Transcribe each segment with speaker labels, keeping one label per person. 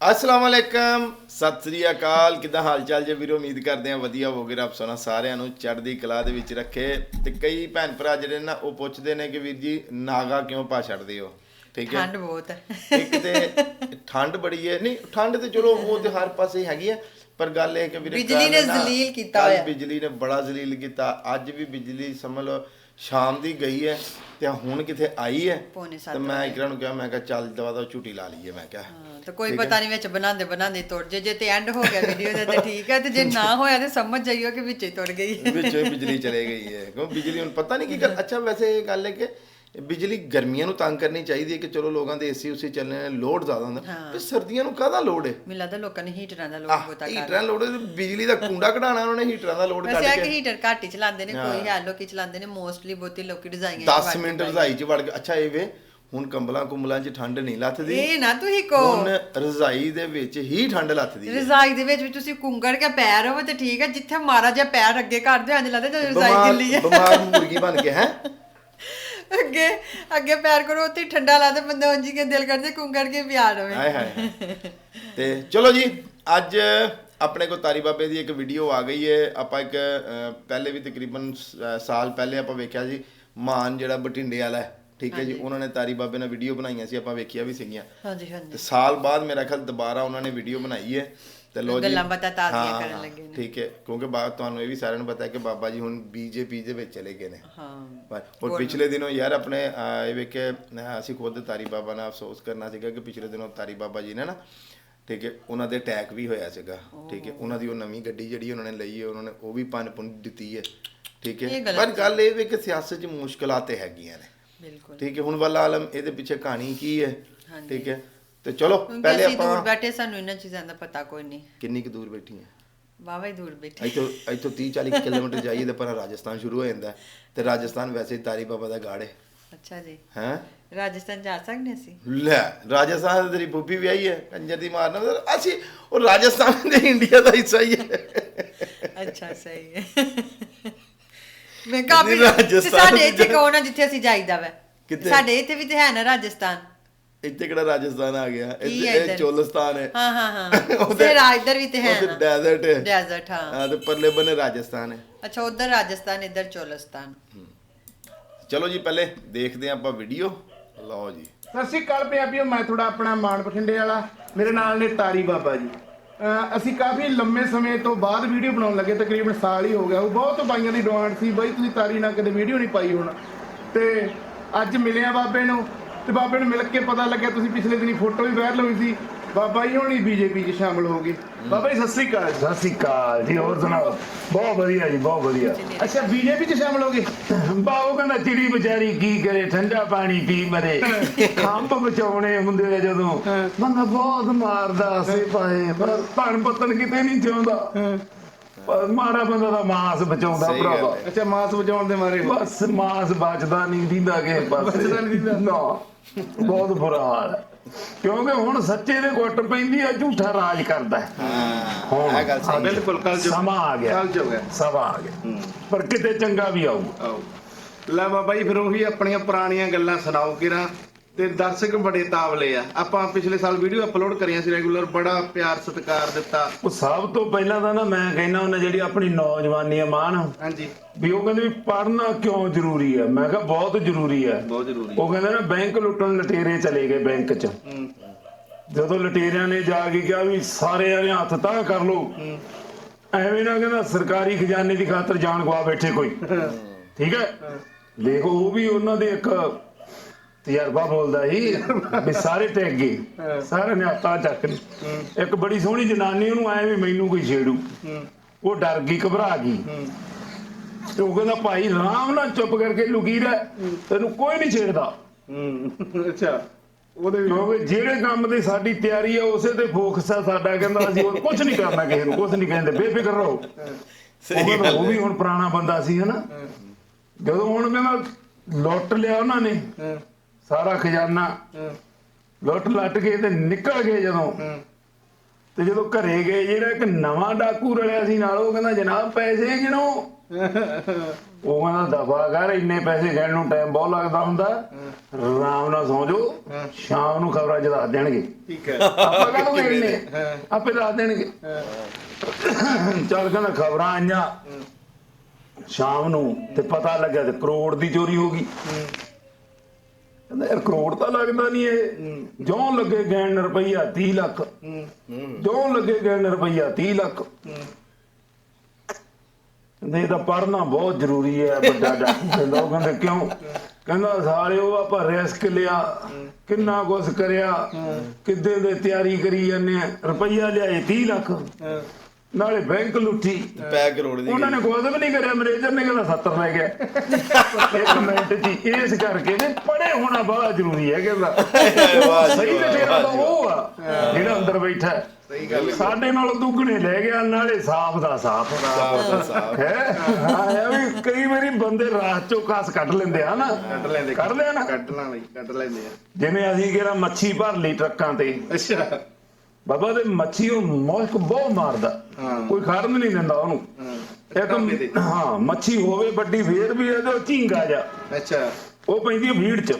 Speaker 1: ਅਸਲਾਮ ਅਲੈਕਮ ਸਤਿ ਸ੍ਰੀ ਅਕਾਲ। ਕਿਦਾਂ ਹਾਲ ਚਾਲ ਜੇ ਵੀਰੋ? ਉਮੀਦ ਕਰਦੇ ਆ ਵਧੀਆ ਹੋਗੇ ਰੱਬ ਸੋਨਾ ਸਾਰਿਆਂ ਨੂੰ ਚੜ੍ਹਦੀ ਕਲਾ ਦੇ ਵਿੱਚ ਰੱਖੇ। ਤੇ ਕਈ ਭੈਣ ਭਰਾ ਜਿਹੜੇ ਨਾ ਉਹ ਪੁੱਛਦੇ ਨੇ ਕਿ ਵੀਰ ਜੀ ਨਾਗਾ ਕਿਉਂ ਪਾ ਛੱਡਦੇ ਹੋ? ਠੀਕ ਹੈ?
Speaker 2: ਠੰਡ ਬਹੁਤ ਹੈ।
Speaker 1: ਇੱਕ ਤੇ ਠੰਡ ਬੜੀ ਹੈ। ਨਹੀਂ ਠੰਡ ਤੇ ਚਲੋ ਉਹ ਤੇ ਹਰ ਪਾਸੇ ਹੈਗੀ ਹੈ। ਪਰ ਗੱਲ ਇਹ ਕਿ ਵੀਰੇ
Speaker 2: ਬਿਜਲੀ ਨੇ ਜ਼ਲੀਲ ਕੀਤਾ ਹੋਇਆ।
Speaker 1: ਬਿਜਲੀ ਨੇ ਬੜਾ ਜ਼ਲੀਲ ਕੀਤਾ। ਅੱਜ ਵੀ ਬਿਜਲੀ ਸਮਝ ਲਓ ਸ਼ਾਮ ਦੀ ਗਈ ਹੈ ਤੇ ਹੁਣ ਕਿਤੇ ਆਈ ਹੈ?
Speaker 2: ਪੌਣੇ
Speaker 1: ਤੇ ਮੈਂ ਇਕਰਾਂ ਨੂੰ ਕਿਹਾ ਮੈਂ ਕਿਹਾ ਚੱਲ ਦਵਾ ਦਾ ਝੂਟੀ ਲਾ ਲਈਏ ਮੈਂ ਕਿਹਾ।
Speaker 2: ਤੇ ਕੋਈ ਪਤਾ ਨਹੀਂ ਵਿੱਚ ਬਣਾਉਂਦੇ ਬਣਾਉਂਦੇ ਤੁਰ ਜੇ ਜੇ ਤੇ ਐਂਡ ਹੋ ਗਿਆ ਵੀਡੀਓ ਦਾ ਤੇ ਠੀਕ ਹੈ ਤੇ ਜੇ ਨਾ ਹੋਇਆ ਤੇ ਸਮਝ ਜਾਈਓ ਕਿ ਵਿੱਚੇ ਤੁਰ ਗਈ
Speaker 1: ਵਿੱਚੋਂ ਬਿਜਲੀ ਚਲੇ ਗਈ ਹੈ। ਕਿਉਂ ਬਿਜਲੀ ਹੁਣ ਪਤਾ ਨਹੀਂ ਕੀ ਗੱਲ ਅੱਛਾ ਵੈਸੇ ਇਹ ਗੱਲ ਹੈ ਕਿ ਬਿਜਲੀ ਗਰਮੀਆਂ ਨੂੰ ਤੰਗ ਕਰਨੀ ਚਾਹੀਦੀ ਹੈ ਕਿ ਚਲੋ ਲੋਕਾਂ ਦੇ ਏਸੀ ਉਸੇ ਚੱਲਣੇ ਨੇ ਲੋਡ ਜ਼ਿਆਦਾ ਹੁੰਦਾ। ਤੇ ਸਰਦੀਆਂ ਨੂੰ ਕਾਹਦਾ ਲੋਡ ਹੈ?
Speaker 2: ਮੈਨੂੰ ਲੱਗਦਾ ਲੋਕਾਂ ਨੇ ਹੀਟਰਾਂ ਦਾ ਲੋਡ ਬਹੁਤਾ ਕਰ
Speaker 1: ਹੀਟਰਾਂ ਲੋਡ ਬਿਜਲੀ ਦਾ ਕੁੰਡਾ ਕਢਾਣਾ ਉਹਨਾਂ ਨੇ ਹੀਟਰਾਂ ਦਾ ਲੋਡ ਕੱਢ
Speaker 2: ਵੈਸੇ ਆ ਕਿ
Speaker 1: ਕੇ
Speaker 2: ਹੀਟਰ ਘੱਟ ਹੀ ਚਲਾਉਂਦੇ ਨੇ ਕੋਈ ਹੈ। ਲੋਕੀ ਚਲਾਉਂਦੇ ਨੇ ਮੋਸਟਲੀ ਬਹੁਤੀ ਲੋਕੀ ਡਿਜ਼ਾਈਨ
Speaker 1: 10 ਮਿੰਟ ਰਜ਼ਾਈ 'ਚ ਵੜ ਕੇ ਅੱਛਾ ਇਹ ਵੇ ਹੁਣ ਕੰਬਲਾਂ ਕੁੰਬਲਾਂ 'ਚ ਠੰਡ ਨਹੀਂ ਲੱਥਦੀ।
Speaker 2: ਇਹ ਨਾ ਤੁਸੀਂ ਕੋ
Speaker 1: ਹੁਣ ਰਜ਼ਾਈ ਦੇ ਵਿੱਚ ਹੀ ਠੰਡ ਲੱਥਦੀ ਹੈ।
Speaker 2: ਰਜ਼ਾਈ ਦੇ ਵਿੱਚ ਵੀ ਤੁਸੀਂ ਕੁੰਗੜ ਕੇ ਪੈਰ ਹੋਵੇ ਤੇ ਠੀਕ ਹੈ ਜਿੱਥੇ ਮਾਰਾ ਜਿਹਾ ਪੈਰ ਅੱਗੇ ਕਰ ਦਿਓ ਇੰਜ ਲੱਗਦਾ ਜਿਵੇਂ ਰਜ਼ਾਈ ਗਿੱਲੀ ਹੈ।
Speaker 1: ਬਿਮਾਰ ਮੁਰਗੀ ਬਣ ਕੇ ਹੈ?
Speaker 2: ਅੱਗੇ ਅੱਗੇ ਪੈਰ ਕਰੋ ਉੱਥੇ ਠੰਡਾ ਲੱਗਦਾ ਬੰਦਾ ਉਂਝ ਕੇ ਦਿਲ ਕਰਦੇ ਕੁੰਗੜ ਕੇ ਪਿਆਰ ਹੋਵੇ।
Speaker 1: ਹਾਏ ਹਾਏ ਤੇ ਚਲੋ ਜੀ ਅੱਜ ਆਪਣੇ ਕੋਲ ਤਾਰੀ ਬਾਬੇ ਦੀ ਇੱਕ ਵੀਡੀਓ ਆ ਗਈ ਹੈ ਆਪਾਂ ਇੱਕ ਪਹਿਲੇ ਵੀ ਤਕਰੀਬਨ ਸਾਲ ਪਹਿਲੇ ਆਪਾਂ ਵੇਖਿਆ ਸੀ ਮਾਨ ਜਿਹੜਾ ਬਟਿੰਡੇ ਵਾਲਾ ਹੈ ਠੀਕ ਹੈ ਜੀ? ਉਹਨਾਂ ਨੇ ਤਾਰੀ ਬਾਬੇ ਨਾਲ ਵੀਡੀਓ ਬਣਾਈਆਂ ਸੀ ਆਪਾਂ ਵੇਖਿਆ ਵੀ ਸੀਗੀਆਂ।
Speaker 2: ਹਾਂਜੀ ਹਾਂਜੀ।
Speaker 1: ਤੇ ਸਾਲ ਬਾਅਦ ਮੇਰਾ ਖਿਆਲ ਦੁਬਾਰਾ ਉਹਨਾਂ ਨੇ ਵੀਡੀਓ ਬਣਾਈ ਹੈ ਤੇ ਲੋ ਜੀ।
Speaker 2: ਗੱਲਾਂ ਬਾਤਾਂ ਤਾਜ਼ੀਆਂ ਕਰਨ ਲੱਗੇ ਨੇ।
Speaker 1: ਠੀਕ ਹੈ ਕਿਉਂਕਿ ਬਾਅਦ ਤੁਹਾਨੂੰ ਇਹ ਵੀ ਸਾਰਿਆਂ ਨੂੰ ਪਤਾ ਹੈ ਕਿ ਬਾਬਾ ਜੀ ਹੁਣ ਬੀਜੇਪੀ ਦੇ ਵਿੱਚ ਚਲੇ ਗਏ ਨੇ।
Speaker 2: ਹਾਂ।
Speaker 1: ਪਰ ਔਰ ਪਿਛਲੇ ਦਿਨੋਂ ਯਾਰ ਆਪਣੇ ਇਹ ਵੇਖ ਅਸੀਂ ਖੁਦ ਤਾਰੀ ਬਾਬਾ ਨਾਲ ਅਫਸੋਸ ਕਰਨਾ ਸੀਗਾ ਕਿ ਪਿਛਲੇ ਦਿਨੋਂ ਤਾਰੀ ਬਾਬਾ ਜੀ ਨੇ ਨਾ ਠੀਕ ਹੈ ਉਹਨਾਂ ਦੇ ਅਟੈਕ ਵੀ ਹੋਇਆ ਸੀਗਾ। ਠੀਕ ਹੈ ਉਹਨਾਂ ਦੀ ਉਹ ਨਵੀਂ ਗੱਡੀ ਜਿਹੜੀ ਉਹਨਾਂ ਨੇ ਲਈ ਹੈ ਉਹਨਾਂ ਨੇ ਉਹ ਵੀ ਪੰਨ ਪੁੰਨ ਦਿੱਤੀ ਹੈ। ਠੀਕ ਹੈ ਪਰ ਗੱਲ ਇਹ ਵੀ ਕਿ ਸਿਆਸਤ 'ਚ ਮੁਸ਼ਕਲਾਂ ਤੇ ਹੈਗੀਆਂ ਨੇ।
Speaker 2: ਬਿਲਕੁਲ।
Speaker 1: ਠੀਕ ਹੈ ਹੁਣ ਵਾਲਾ ਆਲਮ ਇਹਦੇ ਪਿੱਛੇ ਕਹਾਣੀ ਕੀ ਹੈ? ਠੀਕ ਹੈ ਤੇ ਚਲੋ
Speaker 2: ਕਿਉਂਕਿ
Speaker 1: ਪਹਿਲੇ
Speaker 2: ਅਸੀਂ ਦੂਰ
Speaker 1: ਆਪਾਂ
Speaker 2: ਬੈਠੇ ਸਾਨੂੰ ਇਹਨਾਂ ਚੀਜ਼ਾਂ ਦਾ ਪਤਾ ਕੋਈ ਨਹੀਂ।
Speaker 1: ਕਿੰਨੀ ਕੁ ਦੂਰ ਬੈਠੀ ਹੈ
Speaker 2: ਵਾਵਾ ਹੀ ਦੂਰ ਬੈਠੇ।
Speaker 1: ਇੱਥੋਂ ਇੱਥੋਂ 30 40 ਕਿਲੋਮੀਟਰ ਜਾਈਏ ਤੇ ਪਰ ਰਾਜਸਥਾਨ ਸ਼ੁਰੂ ਹੋ ਜਾਂਦਾ। ਹੈ। ਤੇ ਰਾਜਸਥਾਨ ਵੈਸੇ ਹੀ ਤਾਰੀ ਬਾਬਾ ਦਾ ਗਾੜ ਹੈ।
Speaker 2: ਅੱਛਾ ਜੀ।
Speaker 1: ਹੈਂ?
Speaker 2: ਰਾਜਸਥਾਨ ਜਾ ਸਕਦੇ ਅਸੀਂ?
Speaker 1: ਲੈ ਰਾਜਸਥਾਨ ਦੀ ਤੇਰੀ ਬੁੱਬੀ ਵੀ ਆਈ ਹੈ ਕੰਜਰ ਦੀ ਮਾਰਨਾ ਮਤਲਬ ਅਸੀਂ ਉਹ ਰਾਜਸਥਾਨ ਦੇ ਇੰਡੀਆ ਦਾ ਹਿੱਸਾ ਹੀ ਹੈ।
Speaker 2: ਅੱਛਾ ਸਹੀ ਹੈ। ਮੈਂ ਕਾਫੀ
Speaker 1: ਨਹੀਂ, ਰਾਜਸਥਾਨ
Speaker 2: ਸਾਡੇ ਇੱਥੇ ਕੌਣ ਆ ਜਿੱਥੇ ਅਸੀਂ ਜਾਈਦਾ ਵਾ?
Speaker 1: ਕਿੱਥੇ?
Speaker 2: ਸਾਡੇ ਇੱਥੇ ਵੀ ਤੇ ਹੈ ਨਾ ਰਾਜਸਥਾਨ।
Speaker 1: ਇੱਥੇ ਕਿਹੜਾ ਰਾਜਸਥਾਨ ਆ ਗਿਆ? ਇੱਥੇ? ਚੋਲਸਤਾਨ ਹੈ।
Speaker 2: ਹਾਂ ਹਾਂ ਹਾਂ ਫਿਰ ਇੱਧਰ ਵੀ ਤੇ ਹੈ
Speaker 1: ਉਹ
Speaker 2: ਨਾ
Speaker 1: ਡੈਜ਼ਰਟ ਹੈ।
Speaker 2: ਡੈਜ਼ਰਟ ਹਾਂ।
Speaker 1: ਹਾਂ ਤੇ ਪਰਲੇ ਬੰਨੇ ਰਾਜਸਥਾਨ ਹੈ।
Speaker 2: ਅੱਛਾ ਉਧਰ ਰਾਜਸਥਾਨ ਇੱਧਰ ਚੋਲਸਤਾਨ।
Speaker 1: ਚਲੋ ਜੀ ਪਹਿਲੇ ਦੇਖਦੇ ਹਾਂ ਆਪਾਂ ਵੀਡੀਓ ਲਓ ਜੀ।
Speaker 3: ਸਤਿ ਸ਼੍ਰੀ ਅਕਾਲ ਪੰਜਾਬੀਓ ਮੈਂ ਤੁਹਾਡਾ ਆਪਣਾ ਮਾਨ ਬਠਿੰਡੇ ਵਾਲਾ। ਮੇਰੇ ਨਾਲ ਨੇ ਤਾਰੀ ਬਾਬਾ ਜੀ। ਅਸੀਂ ਕਾਫੀ ਲੰਮੇ ਸਮੇਂ ਤੋਂ ਬਾਅਦ ਵੀਡੀਓ ਬਣਾਉਣ ਲੱਗੇ ਤਕਰੀਬਨ ਸਾਲ ਹੀ ਹੋ ਗਿਆ। ਉਹ ਬਹੁਤ ਬਾਈਆਂ ਦੀ ਡਿਮਾਂਡ ਸੀ ਬਾਈ ਤੁਸੀਂ ਤਾਰੀ ਨਾਲ ਕਦੇ ਵੀਡੀਓ ਨਹੀਂ ਪਾਈ ਹੁਣ। ਤੇ ਅੱਜ ਮਿਲਿਆ ਬਾਬੇ ਨੂੰ। ਤੇ ਬਾਬੇ ਨੂੰ ਮਿਲ ਕੇ ਪਤਾ ਲੱਗਿਆ ਤੁਸੀਂ ਪਿਛਲੇ ਦਿਨੀ ਫੋਟੋ ਵੀ ਵਾਇਰਲ ਹੋਈ ਸੀ। ਬਾਬਾ ਜੀ ਹੁਣੀ ਬੀਜੇਪੀ 'ਚ ਸ਼ਾਮਲ ਹੋ ਗਏ। ਬਾਬਾ ਜੀ ਸਤਿ ਸ਼੍ਰੀ ਅਕਾਲ
Speaker 4: ਸਤਿ ਸ਼੍ਰੀ ਅਕਾਲ ਜੀ ਹੋਰ ਸੁਣਾਓ? ਬਹੁਤ ਵਧੀਆ ਜੀ ਬਹੁਤ ਵਧੀਆ।
Speaker 3: ਅੱਛਾ ਬੀਜੇਪੀ 'ਚ ਸ਼ਾਮਲ ਹੋ ਗਏ?
Speaker 4: ਬਾਬੂ ਕਹਿੰਦਾ ਚਿੜੀ ਵਿਚਾਰੀ ਕੀ ਕਰੇ ਠੰਡਾ ਪਾਣੀ ਪੀ ਮਰੇ। ਖੰਭ ਬਚਾਉਣੇ ਹੁੰਦੇ ਆ ਜਦੋਂ। ਬੰਦਾ ਬਹੁਤ ਮਾਰਦਾ ਸੇ ਪਾਏ ਪਰ ਧਨ ਪਤਨ ਕਿਤੇ ਨਹੀਂ ਚਾਹੁੰਦਾ। ਮਾੜਾ ਬੰਦਾ ਦਾ ਮਾਸ ਬਚਾਉਂਦਾ
Speaker 1: ਸਹੀ ਗੱਲ
Speaker 4: ਭਰਾਵਾ
Speaker 1: ਹੈ।
Speaker 3: ਅੱਛਾ ਮਾਸ ਵਜਾਉਣ ਦੇ ਮਾਰੇ।
Speaker 4: ਬਸ ਮਾਸ ਬਚਦਾ ਨਹੀਂ ਦਿੰਦਾ ਕਿਸੇ ਪਾਸੇ।
Speaker 3: ਬਚਦਾ ਨਹੀਂ ਦਿੰਦਾ।
Speaker 4: ਨਾ ਬਹੁਤ ਬੁਰਾ ਹਾਲ ਹੈ। ਕਿਉਂਕਿ ਹੁਣ ਸੱਚੇ ਦੇ ਗੁੱਟ ਪੈਂਦੀ ਆ ਝੂਠਾ ਰਾਜ ਕਰਦਾ ਹੈ।
Speaker 1: ਹਾਂ ਇਹ ਗੱਲ ਸਹੀ ਹੈ।
Speaker 3: ਬਿਲਕੁਲ ਕੱਲ ਜੋ
Speaker 4: ਸਮਾਂ ਆ ਗਿਆ।
Speaker 3: ਕੱਲ ਜੋ ਗਿਆ
Speaker 4: ਸਮਾਂ ਆ ਗਿਆ। ਪਰ ਕਿਤੇ ਚੰਗਾ ਵੀ ਆਊਗਾ।
Speaker 3: ਆਓ ਲੈ ਬਾਬਾ ਜੀ ਫਿਰ ਉਹੀ ਆਪਣੀਆਂ ਪੁਰਾਣੀਆਂ ਗੱਲਾਂ ਸੁਣਾਓ ਕਿਰਾ ਤੇ ਦਰਸ਼ਕ ਬੜੇ ਤਾਵਲੇ ਆ। ਆਪਾਂ ਪਿਛਲੇ ਸਾਲ ਵੀਡੀਓ ਅਪਲੋਡ ਕਰੀਆਂ ਸੀ ਰੈਗੂਲਰ ਬੜਾ ਪਿਆਰ ਸਤਿਕਾਰ ਦਿੱਤਾ।
Speaker 4: ਉਹ ਸਭ ਤੋਂ ਪਹਿਲਾਂ ਤਾਂ ਨਾ ਮੈਂ ਕਹਿੰਦਾ ਉਹਨਾਂ ਜਿਹੜੀ ਆਪਣੀ ਨੌਜਵਾਨੀ ਆ ਮਾਨ
Speaker 3: ਹਾਂਜੀ।
Speaker 4: ਵੀ ਉਹ ਕਹਿੰਦੇ ਵੀ ਪੜ੍ਹਨਾ ਕਿਉਂ ਜ਼ਰੂਰੀ ਹੈ ਮੈਂ ਕਿਹਾ ਬਹੁਤ ਜ਼ਰੂਰੀ
Speaker 3: ਬਹੁਤ ਜ਼ਰੂਰੀ
Speaker 4: ਉਹ ਕਹਿੰਦੇ ਨਾ ਬੈਂਕ ਲੁੱਟਣ ਲਟੇਰੇ ਚਲੇ ਗਏ ਬੈਂਕ 'ਚ। ਜਦੋਂ ਲਟੇਰਿਆਂ ਨੇ ਜਾ ਕੇ ਕਿਹਾ ਵੀ ਸਾਰੇ ਜਣੇ ਹੱਥ ਤਾਂ ਕਰ ਲਓ ਐਵੇਂ ਨਾ ਕਹਿੰਦਾ ਸਰਕਾਰੀ ਖਜ਼ਾਨੇ ਦੀ ਖਾਤਰ ਜਾਨ ਗਵਾ ਬੈਠੇ ਕੋਈ। ਠੀਕ ਹੈ। ਦੇਖੋ ਉਹ ਵੀ ਉਹਨਾਂ ਦੇ ਇੱਕ ਤਜਰਬਾ ਬੋਲਦਾ ਸੀ ਵੀ ਸਾਰੇ ਟੈਗ ਗਏ। ਸਾਰਿਆਂ ਨੇ ਹੱਥਾਂ ਚੱਕ ਲਈ ਇੱਕ ਬੜੀ ਸੋਹਣੀ ਜਨਾਨੀ ਉਹਨੂੰ ਐ ਵੀ ਮੈਨੂੰ ਕੋਈ ਛੇੜੂ। ਉਹ ਡਰ ਗਈ ਘਬਰਾ ਗਈ। ਤੇ ਉਹ ਕਹਿੰਦਾ ਭਾਈ ਰਾਮ ਨਾਲ ਚੁੱਪ ਕਰਕੇ ਲੁਕੀ ਰਹਿ। ਤੈਨੂੰ ਕੋਈ ਨਹੀਂ ਛੇੜਦਾ।
Speaker 3: ਹੂੰ। ਅੱਛਾ। ਉਹਦੇ ਵੀ
Speaker 4: ਕਿਉਂਕਿ ਜਿਹੜੇ ਕੰਮ ਦੀ ਸਾਡੀ ਤਿਆਰੀ ਆ ਉਸੇ ਤੇ ਫੋਕਸ ਆ ਸਾਡਾ। ਕਹਿੰਦਾ ਅਸੀਂ ਕੁਝ ਨਹੀਂ ਕਰਨਾ ਕਿਸੇ ਨੂੰ ਕੁਝ ਨਹੀਂ ਕਹਿੰਦੇ। ਬੇਫਿਕਰ ਰਹੋ। ਉਹ ਵੀ ਹੁਣ ਪੁਰਾਣਾ ਬੰਦਾ ਸੀ ਹਨਾ? ਜਦੋਂ ਹੁਣ ਕਹਿੰਦਾ ਲੁੱਟ ਲਿਆ ਉਹਨਾਂ ਨੇ
Speaker 3: ਹਾਂ।
Speaker 4: ਸਾਰਾ ਖਜ਼ਾਨਾ ਲੁੱਟ ਲੱਟ ਕੇ ਤੇ ਨਿਕਲ ਗਏ ਜਦੋਂ। ਤੇ ਜਦੋਂ ਘਰੇ ਗਏ ਜਿਹੜਾ ਇੱਕ ਨਵਾਂ ਡਾਕੂ ਰਲਿਆ ਸੀ ਨਾਲ ਉਹ ਕਹਿੰਦਾ ਜਨਾਬ ਪੈਸੇ ਗਿਣੋ। ਉਹ ਕਹਿੰਦਾ ਦਫਾ ਕਰ ਇੰਨੇ ਪੈਸੇ ਗਿਣਨ ਨੂੰ ਟਾਈਮ ਬਹੁਤ ਲੱਗਦਾ ਹੁੰਦਾ। ਆਰਾਮ ਨਾਲ ਸੌਂ ਜਾਓ। ਸ਼ਾਮ ਨੂੰ ਖਬਰਾਂ ਦੱਸ ਦੇਣਗੇ।
Speaker 3: ਠੀਕ ਹੈ।
Speaker 4: ਆਪਾਂ ਕਦੋਂ ਆਪੇ ਦੱਸ ਦੇਣਗੇ। ਚੱਲ ਕਹਿੰਦਾ ਖਬਰਾਂ ਆਈਆਂ। ਸ਼ਾਮ ਨੂੰ ਤੇ ਪਤਾ ਲੱਗਿਆ ਤੇ ਕਰੋੜ ਦੀ ਚੋਰੀ ਹੋ ਗਈ। ਕਹਿੰਦਾ ਯਾਰ ਕਰੋੜ ਤਾਂ ਲੱਗਦਾ ਨਹੀਂ ਇਹ। ਜਿਉਂ ਲੱਗੇ ਗੈਣ ਰੁਪਈਆ 30 ਲੱਖ। ਜਿਉਂ ਲੱਗੇ ਗੈਣ ਰੁਪਈਆ 30 ਲੱਖ। ਕਹਿੰਦੇ ਇਹ ਪੜਨਾ ਬਹੁਤ ਜ਼ਰੂਰੀ ਹੈ, ਵੱਡਾ ਡਾਕਟਰ ਕਹਿੰਦਾ ਉਹ ਕਹਿੰਦੇ ਕਿਉਂ? ਕਹਿੰਦਾ ਸਾਲਿਓ ਆਪਾਂ ਰਿਸਕ ਲਿਆ, ਕਿੰਨਾ ਕੁਛ ਕਰਿਆ, ਕਿੱਦੇ ਦੇ ਤਿਆਰੀ ਕਰੀ ਜਾਂਦੇ ਆ। ਰੁਪਈਆ ਲਿਆਏ 30 ਲੱਖ। ਨਾਲੇ ਬੈਂਕ ਲੁੱਟੀ।
Speaker 1: ਪੈ ਕਰੋੜ ਦੀ
Speaker 4: ਉਹਨਾਂ ਨੇ ਕੁਝ ਵੀ ਨਹੀਂ ਕਰਿਆ ਮੈਨੇਜਰ ਨੇ ਕਹਿੰਦਾ 70 ਲੈ ਗਿਆ। ਇੱਕ ਮਿੰਟ ਜੀ ਇਸ ਕਰਕੇ ਨੇ ਪੜੇ ਹੋਣਾ ਬੜਾ ਜ਼ਰੂਰੀ ਹੈ ਕਹਿੰਦਾ। ਸਹੀ ਤੇ ਤੇਰਾ ਤਾਂ ਉਹ ਆ ਜਿਹੜਾ ਅੰਦਰ ਬੈਠਾ।
Speaker 3: ਸਹੀ ਗੱਲ।
Speaker 4: ਸਾਡੇ ਨਾਲ ਦੁੱਗਣੇ ਲੈ ਗਿਆ ਨਾਲੇ ਸਾਫ਼ ਦਾ ਸਾਫ਼
Speaker 1: ਸਾਫ਼ ਦਾ ਸਾਫ਼।
Speaker 4: ਹੈ? ਆਇਆ ਵੀ ਕਈ ਵਾਰੀ ਬੰਦੇ ਰਾਤ ਚੋਂ ਕਾਸ ਕੱਢ ਲੈਂਦੇ ਆ ਨਾ।
Speaker 3: ਕੱਢ ਲੈਂਦੇ
Speaker 4: ਕੱਢ ਨਾ।
Speaker 3: ਕੱਢ ਲਾਂਗੇ ਕੱਢ ਲੈਂਦੇ ਆ।
Speaker 4: ਜਿਵੇਂ ਅਸੀਂ ਕਿਹੜਾ ਮੱਛੀ ਭਰ ਲਈ ਟਰੱਕਾਂ ਤੇ।
Speaker 3: ਅੱਛਾ।
Speaker 4: ਬਾਬਾ ਦੇ ਮੱਛੀ ਉਹ ਮੌਸਕ ਬਹੁਤ ਮਾਰਦਾ। ਕੋਈ ਖੜਨ ਨਹੀਂ ਦਿੰਦਾ ਉਹਨੂੰ। ਇੱਕ ਹਾਂ ਮੱਛੀ ਹੋਵੇ ਵੱਡੀ ਫੇਰ ਵੀ ਇਹਦੇ ਝੀਂਗਾ ਜਾ
Speaker 3: ਅੱਛਾ।
Speaker 4: ਉਹ ਪੈਂਦੀ ਹੈ ਭੀੜ ਚ।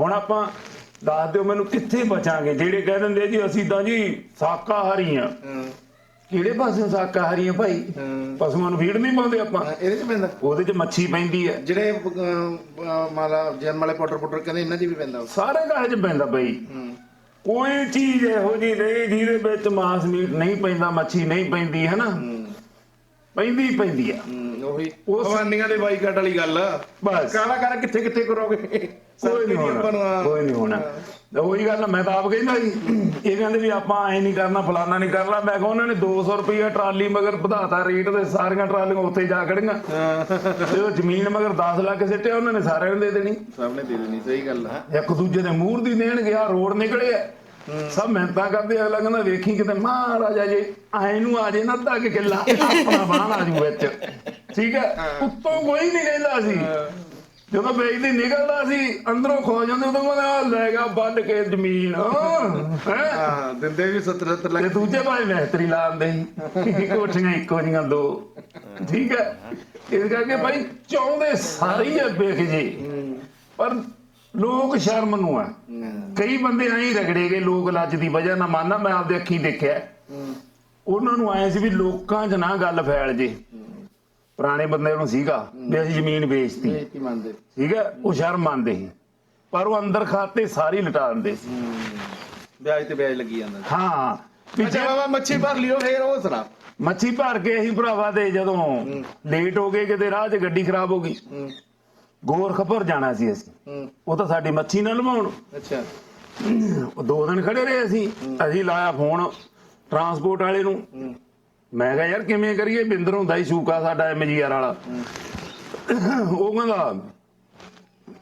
Speaker 4: ਹੁਣ ਆਪਾਂ ਦੱਸ ਦਿਓ ਮੈਨੂੰ ਕਿੱਥੇ ਬਚਾਂਗੇ? ਜਿਹੜੇ ਕਹਿ ਦਿੰਦੇ ਜੀ ਅਸੀਂ ਤਾਂ ਜੀ ਸਾਕਾਹਾਰੀ ਆ ਕਿਹੜੇ ਪਾਸੇ ਸਾਕਾਹਾਰੀ ਆ ਭਾਈ। ਪਸ਼ੂਆਂ ਨੂੰ ਫੀਡ ਨਹੀਂ ਪਾਉਂਦੇ ਆਪਾਂ।
Speaker 3: ਇਹਦੇ ਚ ਪੈਂਦਾ।
Speaker 4: ਉਹਦੇ ਚ ਮੱਛੀ ਪੈਂਦੀ ਹੈ।
Speaker 3: ਜਿਹੜੇ ਮਾਲਾ ਜਨਮ ਵਾਲੇ ਪਾਊਡਰ ਪਾਊਡਰ ਕਹਿੰਦੇ ਇਹਨਾਂ 'ਚ ਵੀ ਪੈਂਦਾ।
Speaker 4: ਸਾਰੇ ਕਾਹੇ ਚ ਪੈਂਦਾ ਬਈ ਕੋਈ ਚੀਜ਼ ਇਹੋ ਜੀ ਨਹੀਂ ਜਿਹਦੇ ਵਿੱਚ ਮਾਸ ਮੀਟ ਨਹੀਂ ਪੈਂਦਾ ਮੱਛੀ ਨਹੀਂ ਪੈਂਦੀ ਹੈ। ਨਾ
Speaker 3: ਹੂੰ,
Speaker 4: ਪੈਂਦੀ ਪੈਂਦੀ ਆ।
Speaker 3: ਹੂੰ, ਉਹੀ।
Speaker 4: ਉਸ-
Speaker 3: ਭਵਾਨੀਆਂ ਦੇ ਬਾਈਕਾਟ ਵਾਲੀ ਗੱਲ ਆ।
Speaker 4: ਬਸ।
Speaker 3: ਕਾਲਾ ਕਾਲਾ ਕਿੱਥੇ ਕਿੱਥੇ ਕਰੋਗੇ?
Speaker 4: ਕੋਈ ਨਹੀਂ ਹੋਣਾ। ਕੋਈ ਨਹੀਂ ਹੋਣਾ। ਤੇ ਉਹੀ ਗੱਲ ਮੈਂ ਤਾਂ ਆਪ ਕਹਿੰਦਾ ਸੀ। ਇਹ ਕਹਿੰਦੇ ਵੀ ਆਪਾਂ ਐ ਨਹੀਂ ਕਰਨਾ ਫਲਾਨਾ ਨਹੀਂ ਕਰਨਾ। ਮੈਂ ਕਿਹਾ ਉਹਨਾਂ ਨੇ 200 ਰੁਪਏ ਟਰਾਲੀ ਮਗਰ ਵਧਾਤਾ ਰੇਟ ਤੇ ਸਾਰੀਆਂ ਟਰਾਲੀਆਂ ਉੱਥੇ ਜਾ ਖੜੀਆਂ। ਤੇ ਉਹ ਜ਼ਮੀਨ ਮਗਰ 10 ਲੱਖ ਸਿੱਟਿਆ ਉਹਨਾਂ ਨੇ ਸਾਰਿਆਂ ਨੂੰ ਦੇ ਦੇਣੀ।
Speaker 3: ਸਭ ਨੇ ਦੇ ਦੇਣੀ ਸਹੀ ਗੱਲ ਆ।
Speaker 4: ਇੱਕ ਦੂਜੇ ਦੇ ਮੂਹਰ ਦੀ ਦੇਣ ਗਿਆ ਰੋਡ ਨਿਕਲੇ ਆ। ਸਭ ਮਿਹਨਤਾਂ ਕਰਦੇ ਅਗਲਾ ਕਹਿੰਦਾ ਵੇਖੀ ਕਿਤੇ ਮਹਾਰਾਜਾ ਜੇ ਐ ਨੂੰ ਆ ਜੇ ਨਾ ਅੱਧਾ ਕਿ ਕਿੱਲਾ। ਆਪਣਾ ਬਾਣ ਆ ਜੂ ਵਿੱਚ। ਠੀਕ ਹੈ? ਉੱਤੋਂ ਕੋਈ ਨਹੀਂ ਕਹਿੰਦਾ ਸੀ। ਜਦੋਂ ਵੇਚਦੀ ਨਿਕਲਦਾ ਸੀ ਅੰਦਰੋਂ ਖੋ ਜਾਂਦੇ ਉਦੋਂ ਕਹਿੰਦਾ ਲੈ ਗਿਆ ਵੱਢ ਕੇ ਜ਼ਮੀਨ। ਹੈ
Speaker 3: ਹਾਂ? ਦਿੰਦੇ ਵੀ 70 70
Speaker 4: ਤੇ
Speaker 3: ਲੱਖ
Speaker 4: ਦੂਜੇ ਭਾਈ ਮਿਸਤਰੀ ਲਾਉਂਦੇ ਸੀ। ਕੋਠੀਆਂ ਇੱਕੋ ਜੀਆਂ ਦੋ। ਠੀਕ ਹੈ? ਇਸ ਕਰਕੇ ਭਾਈ ਚਾਹੁੰਦੇ ਸਾਰੇ ਹੀ ਆ ਵੇਖ ਜੀ। ਪਰ ਲੋਕ ਸ਼ਰਮ ਨੂੰ ਆ ਕਈ ਬੰਦੇ ਐਂ ਰਗੜੇ ਗਏ ਲੋਕ ਲੱਜ ਦੀ ਵਜ੍ਹਾ ਨਾਲ। ਮੰਨਦਾ ਮੈਂ ਆਪਦੇ ਅੱਖੀਂ ਦੇਖਿਆ। ਉਹਨਾਂ ਨੂੰ ਆਏ ਸੀ ਵੀ ਲੋਕਾਂ 'ਚ ਨਾ ਗੱਲ ਫੈਲ ਜੇ। ਪੁਰਾਣੇ ਬੰਦੇ ਨੂੰ ਸੀਗਾ ਵੀ ਅਸੀਂ ਜ਼ਮੀਨ ਵੇਚਤੀ।
Speaker 3: ਮੰਨਦੇ?
Speaker 4: ਠੀਕ ਹੈ? ਉਹ ਸ਼ਰਮ ਮੰਨਦੇ ਸੀ। ਪਰ ਉਹ ਅੰਦਰ ਖਾਤੇ ਸਾਰੀ ਲਟਾ ਦਿੰਦੇ ਸੀ।
Speaker 3: ਵਿਆਜ ਤੇ ਵਿਆਜ ਲੱਗੀ ਜਾਂਦਾ
Speaker 4: ਹਾਂ। ਵੀ
Speaker 3: ਅੱਛਾ
Speaker 4: ਜੇ
Speaker 3: ਬਾਬਾ ਮੱਛੀ ਭਰ ਲਿਓ ਫੇਰ ਉਹ ਸੁਣਾ।
Speaker 4: ਮੱਛੀ ਭਰ ਕੇ ਅਸੀਂ ਭਰਾਵਾ ਦੇ ਜਦੋਂ ਲੇਟ ਹੋ ਗਏ ਕਿਤੇ ਰਾਹ 'ਚ ਗੱਡੀ ਖਰਾਬ ਹੋ ਗਈ।
Speaker 3: ਹੂੰ।
Speaker 4: ਗੋਰਖਪੁਰ ਜਾਣਾ ਸੀ ਅਸੀਂ।
Speaker 3: ਹੂੰ।
Speaker 4: ਉਹ ਤਾਂ ਸਾਡੀ ਮੱਛੀ ਨਾਲ ਲਵਾਉਣ।
Speaker 3: ਅੱਛਾ।
Speaker 4: ਉਹ ਦੋ ਦਿਨ ਖੜੇ ਰਹੇ ਅਸੀਂ। ਅਸੀਂ ਲਾਇਆ ਫੋਨ ਟਰਾਂਸਪੋਰਟ ਵਾਲੇ ਨੂੰ।
Speaker 3: ਹੂੰ।
Speaker 4: ਮੈਂ ਕਿਹਾ, ਯਾਰ ਕਿਵੇਂ ਕਰੀਏ? ਬਿੰਦਰ ਹੁੰਦਾ ਹੀ ਸ਼ੂਕਾ ਸਾਡਾ ਐਮਜੀਆਰ ਵਾਲਾ। ਉਹ ਕਹਿੰਦਾ,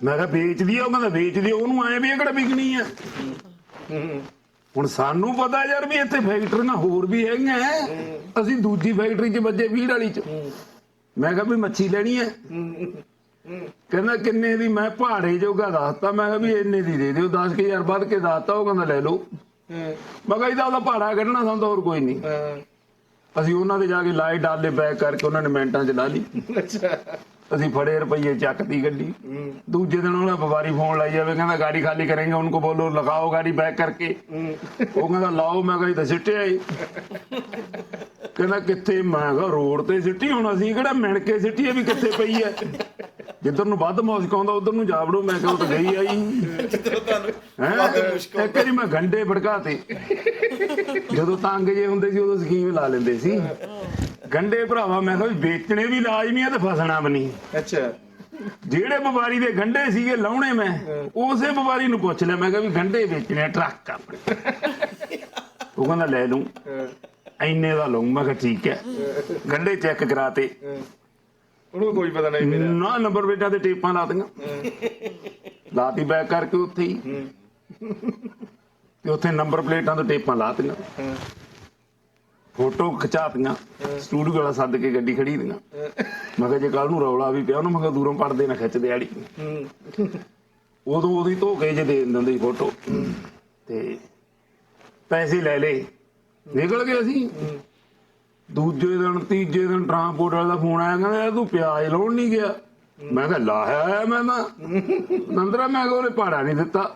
Speaker 4: ਮੈਂ ਕਿਹਾ ਵੇਚਦੀ ਆ ਉਹ ਕਹਿੰਦਾ ਵੇਚਦੀ ਆ ਉਹਨੂੰ ਆਏ ਵੀ ਇਹ ਕਿਹੜਾ ਵਿਕਣੀ ਆ। ਹੁਣ ਸਾਨੂੰ ਪਤਾ ਯਾਰ ਵੀ ਇੱਥੇ ਫੈਕਟਰੀਆਂ ਹੋਰ ਵੀ ਹੈਗੀਆਂ ਅਸੀਂ ਦੂਜੀ ਫੈਕਟਰੀ 'ਚ ਵੱਜੇ ਵੀੜ ਵਾਲੀ 'ਚ। ਮੈਂ ਕਿਹਾ, ਵੀ ਮੱਛੀ ਲੈਣੀ ਹੈ ਕਹਿੰਦਾ, ਕਿੰਨੇ ਦੀ? ਮੈਂ ਪਹਾੜੇ ਜੋਗਾ ਦੱਸਤਾ। ਮੈਂ ਕਿਹਾ, ਵੀ ਇੰਨੇ ਦੀ ਦੇ ਦਿਓ। 10000 ਵੱਧ ਕੇ ਦੱਸਤਾ। ਉਹ ਕਹਿੰਦਾ, ਲੈ ਲਓ। ਮੈਂ ਕਿਹਾ, ਇਹਦਾ ਉਹਦਾ ਪਹਾੜਾ ਕੱਢਣਾ ਸਾਨੂੰ ਤਾਂ ਹੋਰ ਕੋਈ ਨਹੀਂ। ਅਸੀਂ ਉਹਨਾਂ ਦੇ ਜਾ ਕੇ ਲਾਈਟ ਆਲੇ ਬੈਕ ਕਰਕੇ ਉਹਨਾਂ ਨੇ ਮਿੰਟਾਂ ਚ ਲਾ ਲਈ। ਅਸੀਂ ਫੜੇ ਰੁਪਈਏ ਚੱਕਦੀ ਗੱਡੀ। ਦੂਜੇ ਦਿਨ ਉਹਨੇ ਵਪਾਰੀ ਫੋਨ ਲਾਈ ਜਾਵੇ ਕਹਿੰਦਾ ਗਾੜੀ ਖਾਲੀ ਕਰਾਂਗੇ ਉਹਨੂੰ ਬੋਲੋ ਲਗਾਓ ਗਾੜੀ ਬੈਕ ਕਰਕੇ। ਉਹ ਕਹਿੰਦਾ ਲਾਓ ਮੈਂ ਕਹਿੰਦਾ ਸਿੱਟਿਆ ਹੀ ਕਹਿੰਦਾ ਕਿੱਥੇ? ਮੈਂ ਕਿਹਾ ਰੋਡ ਤੇ ਸਿੱਟੀ ਹੁਣ ਅਸੀਂ ਕਿਹੜਾ ਮਿਣ ਕੇ ਸਿੱਟੀਏ ਵੀ ਕਿੱਥੇ ਪਈ ਹੈ ਜਿੱਧਰ ਨੂੰ ਵੱਧ ਮੌਸਕ ਆਉਂਦਾ ਉਧਰ ਨੂੰ ਜਾਵੜੋ ਮੈਂ ਕਿਹਾ ਉਹ ਤਾਂ ਗਈ ਆਈ
Speaker 1: ਜਿੱਧਰ ਤੁਹਾਨੂੰ
Speaker 4: ਵੱਧ ਇੱਕ ਵਾਰੀ ਮੈਂ ਗੰਡੇ ਫੜਕਾਤੇ ਜਦੋਂ ਤੰਗ ਜੇ ਹੁੰਦੇ ਸੀ ਉਦੋਂ ਸਕੀਮ ਲਾ ਲੈਂਦੇ ਸੀ। ਗੰਡੇ ਭਰਾਵਾ ਮੈਂ ਕਿਹਾ ਵੀ ਵੇਚਣੇ ਵੀ ਲਾਜ਼ਮੀ ਆ ਤੇ ਫਸਣਾ ਵੀ ਨਹੀਂ।
Speaker 3: ਅੱਛਾ।
Speaker 4: ਜਿਹੜੇ ਵਪਾਰੀ ਦੇ ਗੰਡੇ ਸੀਗੇ ਲਾਉਣੇ ਮੈਂ ਉਸੇ ਵਪਾਰੀ ਨੂੰ ਪੁੱਛ ਲਿਆ ਮੈਂ ਕਿਹਾ ਵੀ ਗੰਡੇ ਵੇਚਣੇ ਆ ਟਰੱਕ ਆਪਣੇ। ਉਹ ਕਹਿੰਦਾ ਲੈ ਲੂੰ ਐਨੇ ਦਾ ਲਊਂ ਮੈਂ ਕਿਹਾ ਠੀਕ ਹੈ। ਗੰਡੇ ਚੈੱਕ ਕਰਾਤੇ।
Speaker 3: ਉਹਨੂੰ ਕੋਈ ਪਤਾ ਨਹੀਂ ਮੇਰਾ
Speaker 4: ਨਾ ਨੰਬਰ ਪਲੇਟਾਂ ਤੇ ਟੇਪਾਂ ਲਾਤੀਆਂ ਲਾਤੀ ਬੈਕ ਕਰਕੇ ਉੱਥੇ ਹੀ। ਤੇ ਉੱਥੇ ਨੰਬਰ ਪਲੇਟਾਂ ਤੇ ਟੇਪਾਂ ਲਾਤੀਆਂ ਫੋਟੋ ਖਿਚਾਤੀਆਂ ਸਟੂਡੀਓ ਵਾਲਾ ਸੱਦ ਕੇ ਗੱਡੀ ਖੜੀ ਦੀਆਂ ਮੈਂ ਕਿਹਾ ਜੇ ਕੱਲ ਨੂੰ ਰੌਲਾ ਵੀ ਪਿਆ ਉਹਨੂੰ ਮੈਂ ਕਿਹਾ ਦੂਰੋਂ ਪੜਦੇ ਨਾ ਖਿੱਚਦੇ ਆੜੀ। ਉਦੋਂ ਉਹਦੀ ਧੋ ਕੇ ਜੇ ਦੇ ਦਿੰਦੇ ਸੀ ਫੋਟੋ। ਤੇ ਪੈਸੇ ਲੈ ਲੇ ਨਿਕਲ ਗਏ ਅਸੀਂ। ਦੂਜੇ ਦਿਨ ਤੀਜੇ ਦਿਨ ਟਰਾਂਸਪੋਰਟ ਵਾਲੇ ਦਾ ਫੋਨ ਆਇਆ ਕਹਿੰਦਾ ਤੂੰ ਪਿਆਜ਼ ਲਾਉਣ ਨਹੀਂ ਗਿਆ? ਮੈਂ ਕਿਹਾ ਲਾਇਆ ਆਇਆ ਮੈਂ ਤਾਂ। ਨੰਦਰਾ ਮੈਂ ਕਿਹਾ ਉਹਨੇ ਭਾੜਾ ਨਹੀਂ ਦਿੱਤਾ।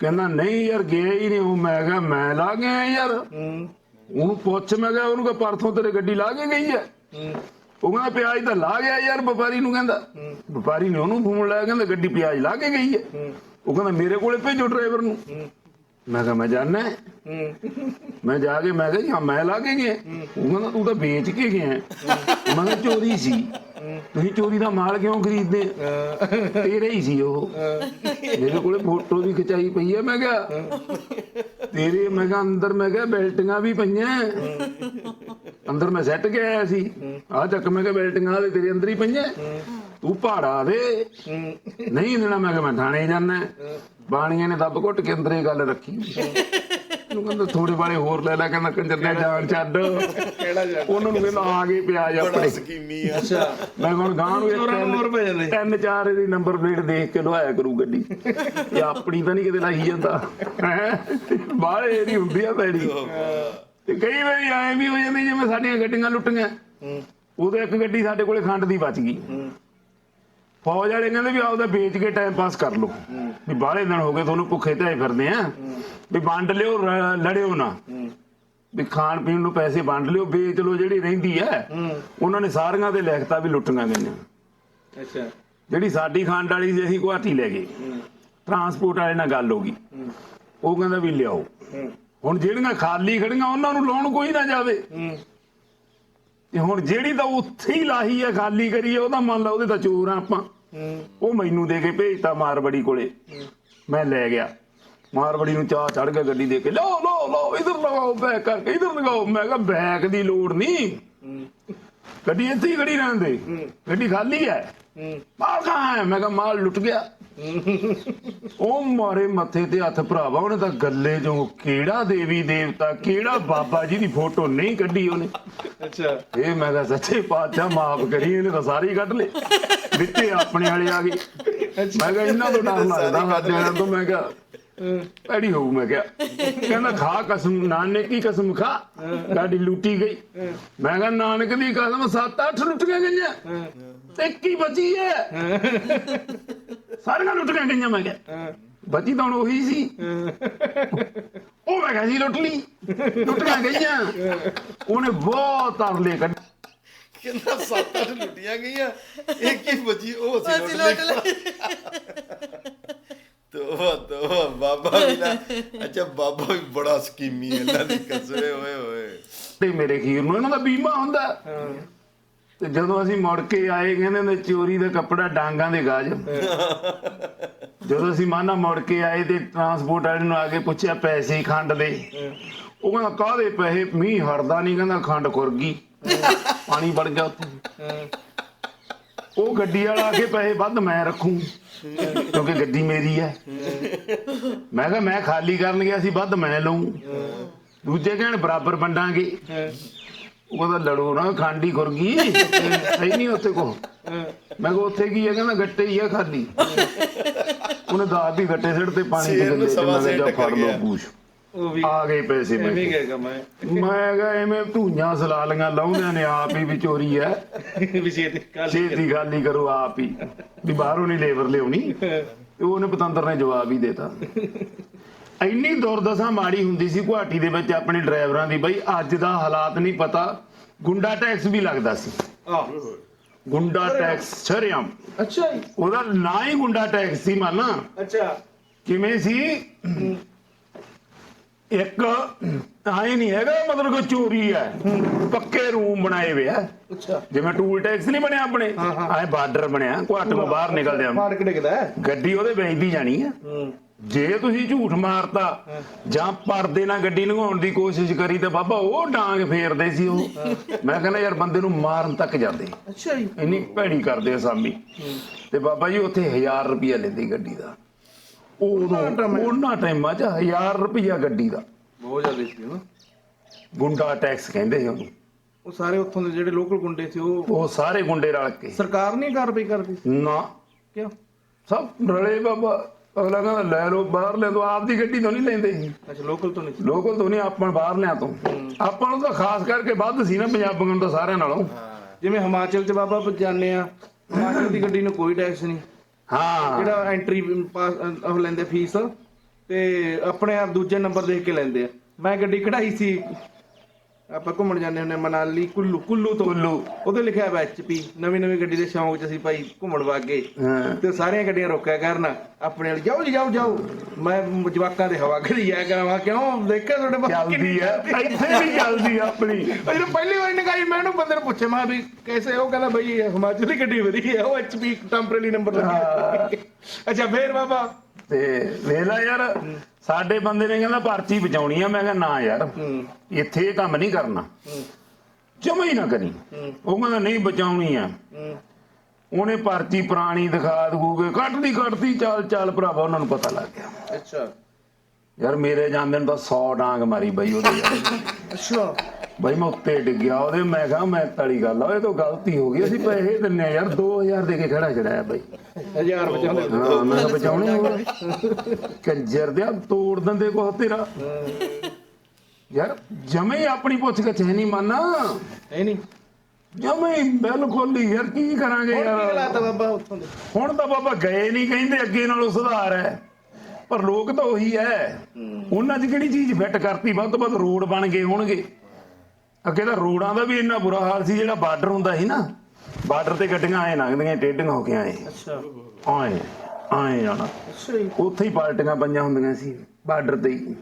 Speaker 4: ਕਹਿੰਦਾ ਨਹੀਂ ਯਾਰ ਗਿਆ ਹੀ ਨਹੀਂ ਉਹ। ਮੈਂ ਕਿਹਾ ਮੈਂ ਲਾ ਗਿਆ ਯਾਰ। ਉਹਨੂੰ ਪੁੱਛ ਮੈਂ ਕਿਹਾ ਉਹਨੂੰ ਕਿ ਪਰਸੋਂ ਤੇਰੇ ਗੱਡੀ ਲਾ ਕੇ ਗਈ ਹੈ? ਉਹ ਕਹਿੰਦਾ ਪਿਆਜ਼ ਤਾਂ ਲਾ ਗਿਆ ਯਾਰ ਵਪਾਰੀ ਨੂੰ ਕਹਿੰਦਾ। ਵਪਾਰੀ ਨੇ ਉਹਨੂੰ ਫੋਨ ਲਾਇਆ ਕਹਿੰਦਾ ਗੱਡੀ ਪਿਆਜ਼ ਲਾ ਕੇ ਗਈ ਹੈ? ਉਹ ਕਹਿੰਦਾ ਮੇਰੇ ਕੋਲੇ ਭੇਜੋ ਡਰਾਈਵਰ ਨੂੰ। ਮੈਂ ਕਿਹਾ ਮੈਂ ਜਾਣਾ ਮੈਂ ਜਾ ਕੇ ਮੈਂ ਕਿਹਾ ਜੀ ਹਾਂ ਮੈਂ ਲਾ ਕੇ ਗਿਆ ਉਹ ਕਹਿੰਦਾ ਤੂੰ ਤਾਂ ਵੇਚ ਕੇ ਗਿਆ ਮੈਂ ਕਿਹਾ ਚੋਰੀ ਸੀ। ਤੁਸੀਂ ਚੋਰੀ ਦਾ ਮਾਲ ਕਿਉਂ ਖਰੀਦਦੇ ਤੇਰੇ ਹੀ ਸੀ ਉਹ। ਮੇਰੇ ਕੋਲੇ ਫੋਟੋ ਵੀ ਖਿਚਾਈ ਪਈ ਹੈ ਮੈਂ ਕਿਹਾ। ਤੇਰੇ ਮੈਂ ਕਿਹਾ ਅੰਦਰ ਮੈਂ ਕਿਹਾ ਬੈਲਟੀਆਂ ਵੀ ਪਈਆਂ ਅੰਦਰ ਮੈਂ ਸੈੱਟ ਕੇ ਆਇਆ ਸੀ? ਆ ਚੱਕ ਮੈਂ ਕਿਹਾ ਬੈਲਟੀਆਂ ਦੇ ਤੇਰੇ ਅੰਦਰ ਹੀ ਪਈਆਂ ਤੂੰ ਪਹਾੜਾ ਦੇ। ਨਹੀਂ ਦੇਣਾ ਮੈਂ ਕਿਹਾ ਮੈਂ ਥਾਣੇ ਜਾਣਾ ਬਾਣੀਆਂ ਨੇ ਦੱਬ ਘੁੱਟ ਕੇ ਅੰਦਰ ਇਹ ਗੱਲ ਰੱਖੀ। ਉਹਨੂੰ ਕਹਿੰਦਾ ਥੋੜੇ ਵਾਲੇ ਹੋਰ ਲੈ ਲੈ ਕਹਿੰਦਾ ਕੰਜਰ ਨੇ ਜਾਨ ਛੱਡ।
Speaker 3: ਕਿਹੜਾ
Speaker 4: ਉਹਨਾਂ ਨੂੰ ਕਹਿੰਦਾ ਆ ਗਏ ਪਿਆਜ ਆਪਣੇ।
Speaker 1: ਸਕੀਮੀ ਆ।
Speaker 4: ਮੈਂ ਹੁਣ ਗਾਂ ਨੂੰ
Speaker 3: ਨੂੰ।
Speaker 4: ਇੱਕ ਤਿੰਨ ਚਾਰ ਇਹਦੀ ਨੰਬਰ ਪਲੇਟ ਦੇਖ ਕੇ ਲਵਾਇਆ ਕਰੂ ਗੱਡੀ। ਇਹ ਆਪਣੀ ਤਾਂ ਨਹੀਂ ਕਿਤੇ ਲਾਈ ਜਾਂਦਾ। ਬਾਹਲੇ ਇਹਦੀ ਹੁੰਦੀ ਆ ਪੈੜੀ। ਤੇ ਕਈ ਵਾਰੀ ਐਂ ਵੀ ਹੋ ਜਾਂਦੇ ਜਿਵੇਂ ਸਾਡੀਆਂ ਗੱਡੀਆਂ ਲੁੱਟੀਆਂ। ਉਦੋਂ ਇੱਕ ਗੱਡੀ ਸਾਡੇ ਕੋਲੇ ਖੰਡ ਦੀ ਬਚ ਗਈ। ਫੌਜ ਵਾਲੇ ਕਹਿੰਦੇ ਵੀ ਆਪਦਾ ਵੇਚ ਕੇ ਟਾਈਮ ਪਾਸ ਕਰ ਲਓ। ਵੀ ਬਾਹਲੇ ਦਿਨ ਹੋ ਗਏ ਤੁਹਾਨੂੰ ਭੁੱਖੇ ਤੇ ਫਿਰਦੇ ਆ। ਵੀ ਵੰਡ ਲਿਓ ਲੜਿਓ ਨਾ। ਵੀ ਖਾਣ ਪੀਣ ਨੂੰ ਪੈਸੇ ਵੰਡ ਲਿਓ ਵੇਚ ਲਓ ਜਿਹੜੀ ਰਹਿੰਦੀ ਹੈ ਉਹਨਾਂ ਨੇ ਸਾਰੀਆਂ ਤੇ ਲਿਖਤਾ ਵੀ ਲੁੱਟੀਆਂ ਗਈਆਂ।
Speaker 3: ਅੱਛਾ।
Speaker 4: ਜਿਹੜੀ ਸਾਡੀ ਖੰਡ ਵਾਲੀ ਸੀ ਅਸੀਂ ਗੁਹਾਟੀ ਲੈ ਗਏ। ਟਰਾਂਸਪੋਰਟ ਵਾਲੇ ਨਾਲ ਗੱਲ ਹੋ ਗਈ। ਉਹ ਕਹਿੰਦਾ ਵੀ ਲਿਆਓ। ਹੁਣ ਜਿਹੜੀਆਂ ਖਾਲੀ ਖੜੀਆਂ ਉਹਨਾਂ ਨੂੰ ਲਾਉਣ ਕੋਈ ਨਾ ਜਾਵੇ। ਤੇ ਹੁਣ ਜਿਹੜੀ ਤਾਂ ਉੱਥੇ ਹੀ ਲਾਹੀ ਹੈ ਖਾਲੀ ਕਰੀ ਹੈ ਉਹਦਾ ਮੰਨ ਲਾ ਉਹਦੇ ਤਾਂ ਚੋਰ ਆ ਆਪਾਂ। ਉਹ ਮੈਨੂੰ ਦੇ ਕੇ ਭੇਜਤਾ ਮਾਰਬੜੀ ਕੋਲੇ। ਮੈਂ ਲੈ ਗਿਆ। ਮਾਰਬੜੀ ਨੂੰ ਚਾਹ ਚੜ ਗਿਆ ਗੱਡੀ ਦੇ ਕੇ ਲਓ ਲਓ ਲਓ ਇਧਰ ਲਗਾਓ ਬੈਕ ਕਰਕੇ ਇਧਰ ਲਗਾਓ। ਮੈਂ ਕਿਹਾ ਬੈਕ ਦੀ ਲੋੜ ਨਹੀਂ। ਗੱਡੀ ਇੱਥੇ ਹੀ ਖੜੀ ਰਹਿਣ ਦੇ। ਗੱਡੀ ਖਾਲੀ ਹੈ। ਮਾਲ ਕਹਾਂ ਹੈ? ਮੈਂ ਕਿਹਾ ਮਾਲ ਲੁੱਟ ਗਿਆ। ਉਹ ਮਾਰੇ ਮੱਥੇ ਤੇ ਹੱਥ ਭਰਾਵਾ ਉਹਨੇ ਤਾਂ ਗੱਲੇ ਚੋਂ ਕਿਹੜਾ ਦੇਵੀ ਦੇਵਤਾ ਕਿਹੜਾ ਬਾਬਾ ਜੀ ਦੀ ਫੋਟੋ ਨਹੀਂ ਕੱਢੀ ਉਹਨੇ?
Speaker 3: ਅੱਛਾ।
Speaker 4: ਇਹ ਮੈਂ ਕਿਹਾ ਸੱਚੇ ਪਾਤਸ਼ਾਹ ਮਾਫ ਕਰੀ ਇਹਨੇ ਤਾਂ ਸਾਰੇ ਕੱਢ ਲਏ ਵਿੱਚੇ ਆਪਣੇ ਵਾਲੇ ਆ ਗਏ। ਮੈਂ ਕਿਹਾ ਇਹਨਾਂ ਤੋਂ ਡਰ ਲੱਗਦਾ ਸਾਡੇ ਵਾਲਿਆਂ ਤੋਂ ਮੈਂ ਕਿਹਾ ਐਡੀ ਹੋਊ ਮੈਂ ਕਿਹਾ। ਕਹਿੰਦਾ ਖਾ ਕਸਮ ਨਾਨਕ ਦੀ ਕਸਮ ਖਾ। ਗਾਡੀ ਲੁੱਟੀ ਗਈ। ਮੈਂ ਕਿਹਾ ਨਾਨਕ ਦੀ ਕਸਮ ਸੱਤ ਅੱਠ ਲੁੱਟੀਆਂ ਗਈਆਂ। ਤੇ ਕੀ ਬਚੀ ਹੈ। ਸਾਰੀਆਂ ਲੁੱਟੀਆਂ ਗਈਆਂ ਮੈਂ ਕਿਹਾ। ਬਚੀ ਤਾਂ ਹੁਣ ਉਹੀ ਸੀ। ਉਹ ਮੈਂ ਕਿਹਾ ਜੀ ਲੁੱਟ ਲਈ। ਲੁੱਟੀਆਂ ਗਈਆਂ। ਉਹਨੇ ਬਹੁਤ ਤਰਲੇ ਕੱਢ।
Speaker 1: ਕਹਿੰਦਾ ਸੱਤ ਅੱਠ ਲੁੱਟੀਆਂ ਗਈਆਂ। ਇੱਕ ਹੀ ਬਚੀ ਉਹ ਸੀ
Speaker 2: ਅਸੀਂ
Speaker 1: ਲੁੱਟ
Speaker 2: ਲੁੱਟ
Speaker 1: ਲਈ। ਤੋਬਾ ਤੋਬਾ ਬਾਬਾ ਵੀ ਨਾ। ਅੱਛਾ ਬਾਬਾ ਵੀ ਬੜਾ ਸਕੀਮੀ ਹੈ। ਇਹਨਾਂ ਦੀ ਕਸਰੇ ਹੋਏ ਹੋਏ
Speaker 4: ਤੇ ਮੇਰੇ ਖੀਰ ਨੂੰ ਇਹਨਾਂ ਦਾ ਬੀਮਾ ਹੁੰਦਾ। ਤੇ ਜਦੋਂ ਅਸੀਂ ਮੁੜ ਕੇ ਆਏ ਕਹਿੰਦੇ ਨੇ ਚੋਰੀ ਦਾ ਕੱਪੜਾ ਡਾਂਗਾਂ ਦੇ ਗਾਜ ਜਦੋਂ ਅਸੀਂ ਮਾਨਾ ਮੁੜ ਕੇ ਆਏ ਤੇ ਟਰਾਂਸਪੋਰਟ ਵਾਲੇ ਨੂੰ ਆ ਕੇ ਪੁੱਛਿਆ ਪੈਸੇ ਖੰਡ ਦੇ। ਉਹ ਕਹਿੰਦਾ ਕਾਹਦੇ ਪੈਸੇ? ਮੀਂਹ ਹਟਦਾ ਨਹੀਂ ਕਹਿੰਦਾ ਖੰਡ ਖੁਰ ਗਈ ਪਾਣੀ ਵੜ ਗਿਆ ਉੱਥੇ। ਉਹ ਗੱਡੀ ਵਾਲਾ ਆ ਕੇ ਪੈਸੇ ਵੱਧ ਮੈਂ ਰੱਖੂ ਕਿਉਂਕਿ ਗੱਡੀ ਮੇਰੀ ਹੈ। ਮੈਂ ਕਿਹਾ ਮੈਂ ਖਾਲੀ ਕਰਨ ਗਿਆ ਸੀ ਵੱਧ ਮੈਂ ਲਊਂ। ਦੂਜੇ ਕਹਿਣ ਬਰਾਬਰ ਵੰਡਾਂਗੇ। ਉਹ ਕਹਿੰਦਾ ਲੜੋ ਨਾ ਖਾਂਡੀ ਖੁਰ ਗਈ ਸਹੀ ਨਹੀਂ ਉੱਥੇ ਕੋ ਮੈਂ ਕਿਹਾ ਉੱਥੇ ਕੀ ਹੈ? ਕਹਿੰਦਾ ਗੱਟੇ ਹੀ ਆ ਖਾਲੀ। ਉਹਨੇ ਦਾਤ ਦੀ ਗੱਟੇ ਸਿੱਟ ਤੇ ਪਾਣੀ ਦੇ
Speaker 1: ਨੂੰ
Speaker 4: ਗੱਲੇ
Speaker 1: ਸਵਾ
Speaker 4: ਮੈਂ ਜਾ
Speaker 1: ਟੱਕਰ
Speaker 4: ਫੜ ਲਓ
Speaker 1: ਗਿਆ।
Speaker 4: ਪੂਛ।
Speaker 3: ਉਹ ਵੀ
Speaker 4: ਆ ਗਏ ਪੈਸੇ
Speaker 3: ਐਵੇਂ
Speaker 4: ਮੇਰੇ
Speaker 3: ਕਹਿ ਮੈਂ।
Speaker 4: ਮੈਂ ਕਿਹਾ ਐਵੇਂ ਧੂਆਂ ਸਲਾਲੀਆਂ ਲਾਉਂਦਿਆਂ ਨੇ ਆਪ ਹੀ ਵੀ ਚੋਰੀ ਹੈ।
Speaker 3: ਵੀ ਛੇਤੀ
Speaker 4: ਛੇਤੀ ਖਾਲੀ ਕਰੋ ਆਪ ਹੀ। ਵੀ ਬਾਹਰੋਂ ਨਹੀਂ ਲੇਬਰ ਲਿਆਉਣੀ। ਤੇ ਉਹਨੇ ਪਤੰਦਰ ਨੇ ਜਵਾਬ ਹੀ ਦੇਤਾ। ਇੰਨੀ ਦੁਰਦਸ਼ਾ ਮਾੜੀ ਹੁੰਦੀ ਸੀ ਗੁਹਾਟੀ ਦੇ ਵਿੱਚ ਆਪਣੇ ਡਰਾਈਵਰਾਂ ਦੀ ਬਈ ਅੱਜ ਦਾ ਹਾਲਾਤ ਨਹੀਂ ਪਤਾ। ਗੁੰਡਾ ਟੈਕਸ ਵੀ ਲੱਗਦਾ ਸੀ।
Speaker 3: ਆਹ।
Speaker 4: ਗੁੰਡਾ ਟੈਕਸ ਛਰਿਆਮ
Speaker 3: ਅੱਛਾ ਜੀ।
Speaker 4: ਉਹਦਾ ਨਾਂ ਹੀ ਗੁੰਡਾ ਟੈਕਸ ਸੀ ਮਾਨਾ।
Speaker 3: ਅੱਛਾ।
Speaker 4: ਕਿਵੇਂ ਸੀ? ਇੱਕ ਆਏ ਨਹੀਂ ਹੈਗਾ ਮਤਲਬ ਕਿ ਚੋਰੀ ਹੈ। ਪੱਕੇ ਰੂਮ ਬਣਾਏ ਹੋਏ ਆ।
Speaker 3: ਅੱਛਾ।
Speaker 4: ਜਿਵੇਂ ਟੂਲ ਟੈਕਸ ਨਹੀਂ ਬਣਿਆ ਆਪਣੇ। ਆਏ ਬਾਰਡਰ ਬਣਿਆ ਘਾਟ ਤੋਂ ਬਾਹਰ ਨਿਕਲਦੇ ਆ।
Speaker 3: ਫਾੜ ਕੇ ਡਿੱਗਦਾ
Speaker 4: ਗੱਡੀ ਉਹਦੇ ਵੇਚਦੀ ਜਾਣੀ ਆ। ਜੇ ਤੁਸੀਂ ਝੂਠ ਮਾਰਤਾ ਜਾਂ ਪਰਦੇ ਨਾਲ ਗੱਡੀ ਲੰਘਾਉਣ ਦੀ ਕੋਸ਼ਿਸ਼ ਕਰੀ ਤੇ ਬਾਬਾ ਉਹ ਡਾਂਗ ਫੇਰਦੇ ਸੀ ਉਹ। ਮੈਂ ਕਹਿੰਦਾ ਯਾਰ ਬੰਦੇ ਨੂੰ ਮਾਰਨ ਤੱਕ ਜਾਂਦੇ।
Speaker 3: ਅੱਛਾ ਜੀ।
Speaker 4: ਇੰਨੀ ਭੈੜੀ ਕਰਦੇ ਅਸਾਮੀ ਤੇ ਬਾਬਾ ਜੀ ਉੱਥੇ 1000 ਰੁਪਿਆ ਲੈਂਦੀ ਗੱਡੀ ਦਾ। ਉਦੋਂ ਉਹਨਾਂ ਟਾਈਮਾਂ 'ਚ 1000 ਰੁਪਿਆ ਗੱਡੀ ਦਾ।
Speaker 3: ਬਹੁਤ ਜ਼ਿਆਦਾ ਸੀ ਨਾ
Speaker 4: ਗੁੰਡਾ ਟੈਕਸ ਕਹਿੰਦੇ ਸੀ ਉਹਨੂੰ।
Speaker 3: ਉਹ ਸਾਰੇ ਉੱਥੋਂ ਦੇ ਜਿਹੜੇ ਲੋਕਲ ਗੁੰਡੇ ਸੀ ਉਹ
Speaker 4: ਉਹ ਸਾਰੇ ਗੁੰਡੇ ਰਲ ਕੇ।
Speaker 3: ਸਰਕਾਰ ਨਹੀਂ ਕਾਰਵਾਈ ਕਰਦੀ?
Speaker 4: ਨਾ।
Speaker 3: ਕਿਉਂ?
Speaker 4: ਸਭ ਰਲੇ ਬਾਬਾ ਅਗਲਾ ਕਹਿੰਦਾ ਲੈ ਲਓ ਬਾਹਰ ਲੈ ਲਓ ਆਪਦੀ ਗੱਡੀ ਤੋਂ ਨਹੀਂ ਲੈਂਦੇ
Speaker 3: ਅੱਛਾ ਲੋਕਲ ਤੋਂ ਨਹੀਂ
Speaker 4: ਲੋਕਲ ਤੋਂ ਨਹੀਂ ਆਪਾਂ ਬਾਹਰ ਲਿਆ ਤੋਂ। ਆਪਾਂ ਨੂੰ ਤਾਂ ਖਾਸ ਕਰਕੇ ਵੱਧ ਸੀ ਨਾ ਪੰਜਾਬੀਆਂ ਨੂੰ ਤਾਂ ਸਾਰਿਆਂ ਨਾਲੋਂ।
Speaker 3: ਜਿਵੇਂ ਹਿਮਾਚਲ ਚ ਬਾਬਾ ਜਾਂਦੇ ਆ ਹਿਮਾਚਲ ਦੀ ਗੱਡੀ ਨੂੰ ਕੋਈ ਟੈਕਸ ਨਹੀਂ।
Speaker 4: ਹਾਂ।
Speaker 3: ਜਿਹੜਾ ਐਂਟਰੀ ਪਾਸ ਉਹ ਲੈਂਦੇ ਫੀਸ ਤੇ ਆਪਣੇ ਆਪ ਦੂਜੇ ਨੰਬਰ ਦੇਖ ਕੇ ਲੈਂਦੇ ਆ। ਮੈਂ ਗੱਡੀ ਕਢਾਈ ਸੀ ਆਪਾਂ ਘੁੰਮਣ ਜਾਂਦੇ ਹੁੰਦੇ ਆ ਮਨਾਲੀ ਕੁੱਲੂ ਕੁੱਲੂ ਤੋਂ।
Speaker 4: ਕੁੱਲੂ।
Speaker 3: ਉਹਦੇ ਲਿਖਿਆ ਹੋਇਆ ਐਚਪੀ ਨਵੀਂ ਨਵੀਂ ਗੱਡੀ ਦੇ ਸ਼ੌਂਕ ਚ ਅਸੀਂ ਭਾਈ ਘੁੰਮਣ ਵਾਗੇ।
Speaker 4: ਹਾਂ।
Speaker 3: ਤੇ ਸਾਰੀਆਂ ਗੱਡੀਆਂ ਰੋਕਿਆ ਕਰਨ ਆਪਣੇ ਵਾਲੀ ਜਾਓ ਜੀ ਜਾਓ ਜਾਓ। ਮੈਂ ਜਵਾਕਾਂ ਦੇ ਹਵਾ ਕਰੀ ਜਾਇਆ ਕਰਾਂ ਕਿਉਂ? ਦੇਖਿਆ ਤੁਹਾਡੇ ਪਾਸ
Speaker 4: ਚੱਲਦੀ ਆ ਇੱਥੇ ਵੀ ਚੱਲਦੀ ਆ ਆਪਣੀ।
Speaker 3: ਉਹ ਜਦੋਂ ਪਹਿਲੀ ਵਾਰੀ ਨਿਕਾਲੀ ਮੈਂ ਉਹਨੂੰ ਬੰਦੇ ਨੂੰ ਪੁੱਛਿਆ ਮੈਂ ਵੀ ਕੈਸੇ ਉਹ ਕਹਿੰਦਾ ਬਈ ਇਹ ਹਿਮਾਚਲ ਦੀ ਗੱਡੀ ਵਧੀਆ ਹੈ ਉਹ ਐਚਪੀ ਟੈਂਪਰੇਰੀ ਨੰਬਰ ਲੱਗੀ। ਅੱਛਾ ਫੇਰ ਬਾਬਾ।
Speaker 4: ਤੇ ਵੇਲਾ ਯਾਰ ਸਾਡੇ ਬੰਦੇ ਨੇ ਕਹਿੰਦਾ ਪਰਚੀ ਬਚਾਉਣੀ ਆ। ਮੈਂ ਕਿਹਾ ਨਾ ਯਾਰ ਇੱਥੇ ਇਹ ਕੰਮ ਨਹੀਂ ਕਰਨਾ। ਜਮਾ ਹੀ ਨਾ ਕਰੀ। ਉਹ ਕਹਿੰਦਾ ਨਹੀਂ ਬਚਾਉਣੀ ਆ। ਉਹਨੇ ਪਰਚੀ ਪੁਰਾਣੀ ਦਿਖਾ ਦੂਗੇ। ਕੱਟਦੀ ਕੱਟਦੀ ਚੱਲ ਚੱਲ ਭਰਾਵਾ ਉਹਨਾਂ ਨੂੰ ਪਤਾ ਲੱਗ ਗਿਆ।
Speaker 3: ਅੱਛਾ।
Speaker 4: ਯਾਰ ਮੇਰੇ ਜਾਂਦੇ ਨੂੰ ਤਾਂ 100 ਡਾਂਗ ਮਾਰੀ ਬਈ ਉਹਦੇ
Speaker 3: ਅੱਛਾ।
Speaker 4: ਬਈ ਮੈਂ ਉੱਤੇ ਡਿੱਗਿਆ ਉਹਦੇ ਮੈਂ ਕਿਹਾ ਮੈਂ ਤਲੀ ਗੱਲ ਆ ਇਹ ਤਾਂ ਗਲਤੀ ਹੋ ਗਈ ਅਸੀਂ ਪੈਸੇ ਦਿੰਨੇ ਆ ਯਾਰ 2000 ਦੇ ਕੇ ਖੜਾ ਚੜਾਇਆ ਬਈ।
Speaker 3: ਹਜ਼ਾਰ ਬਚਾਉਂਦੇ
Speaker 4: ਹਾਂ ਮੈਂ ਕਿਹਾ ਬਚਾਉਣੇ ਹੋਰ। ਕੰਜਰ ਦੇ ਤੋੜ ਦਿੰਦੇ ਕੋ ਤੇਰਾ। ਯਾਰ ਜਮੇ ਆਪਣੀ ਪੁੱਛ ਕੇ ਨਹੀਂ ਮੰਨਾ।
Speaker 3: ਨਹੀਂ ਨਹੀਂ
Speaker 4: ਜਮੇ ਬਿਲਕੁਲ ਹੀ ਯਾਰ ਕੀ ਕਰਾਂਗੇ ਯਾਰ।
Speaker 3: ਹਾਲਾਤ ਆ ਬਾਬਾ ਉੱਥੋਂ ਦੇ?
Speaker 4: ਹੁਣ ਤਾਂ ਬਾਬਾ ਗਏ ਨਹੀਂ ਕਹਿੰਦੇ ਅੱਗੇ ਨਾਲੋਂ ਸੁਧਾਰ ਹੈ। ਪਰ ਲੋਕ ਤਾਂ ਉਹੀ ਹੈ। ਉਹਨਾਂ 'ਚ ਕਿਹੜੀ ਚੀਜ਼ ਫਿੱਟ ਕਰਤੀ? ਵੱਧ ਤੋਂ ਵੱਧ ਰੋਡ ਬਣ ਗਏ ਹੋਣਗੇ। ਅੱਗੇ ਤਾਂ ਰੋਡਾਂ ਦਾ ਵੀ ਇੰਨਾ ਬੁਰਾ ਹਾਲ ਸੀ ਜਿਹੜਾ ਬਾਰਡਰ ਹੁੰਦਾ ਸੀ ਨਾ ਬਾਰਡਰ ਤੇ ਗੱਡੀਆਂ ਐ ਲੰਘਦੀਆਂ ਟੇਢੀਆਂ ਹੋ ਕੇ ਆਏ।
Speaker 3: ਅੱਛਾ।
Speaker 4: ਆਏ ਆਏ ਜਾਣਾ।
Speaker 3: ਅੱਛਾ ਜੀ।
Speaker 4: ਉੱਥੇ ਹੀ ਪਾਰਟੀਆਂ ਪਈਆਂ ਹੁੰਦੀਆਂ ਸੀ ਬਾਰਡਰ ਤੇ ਹੀ।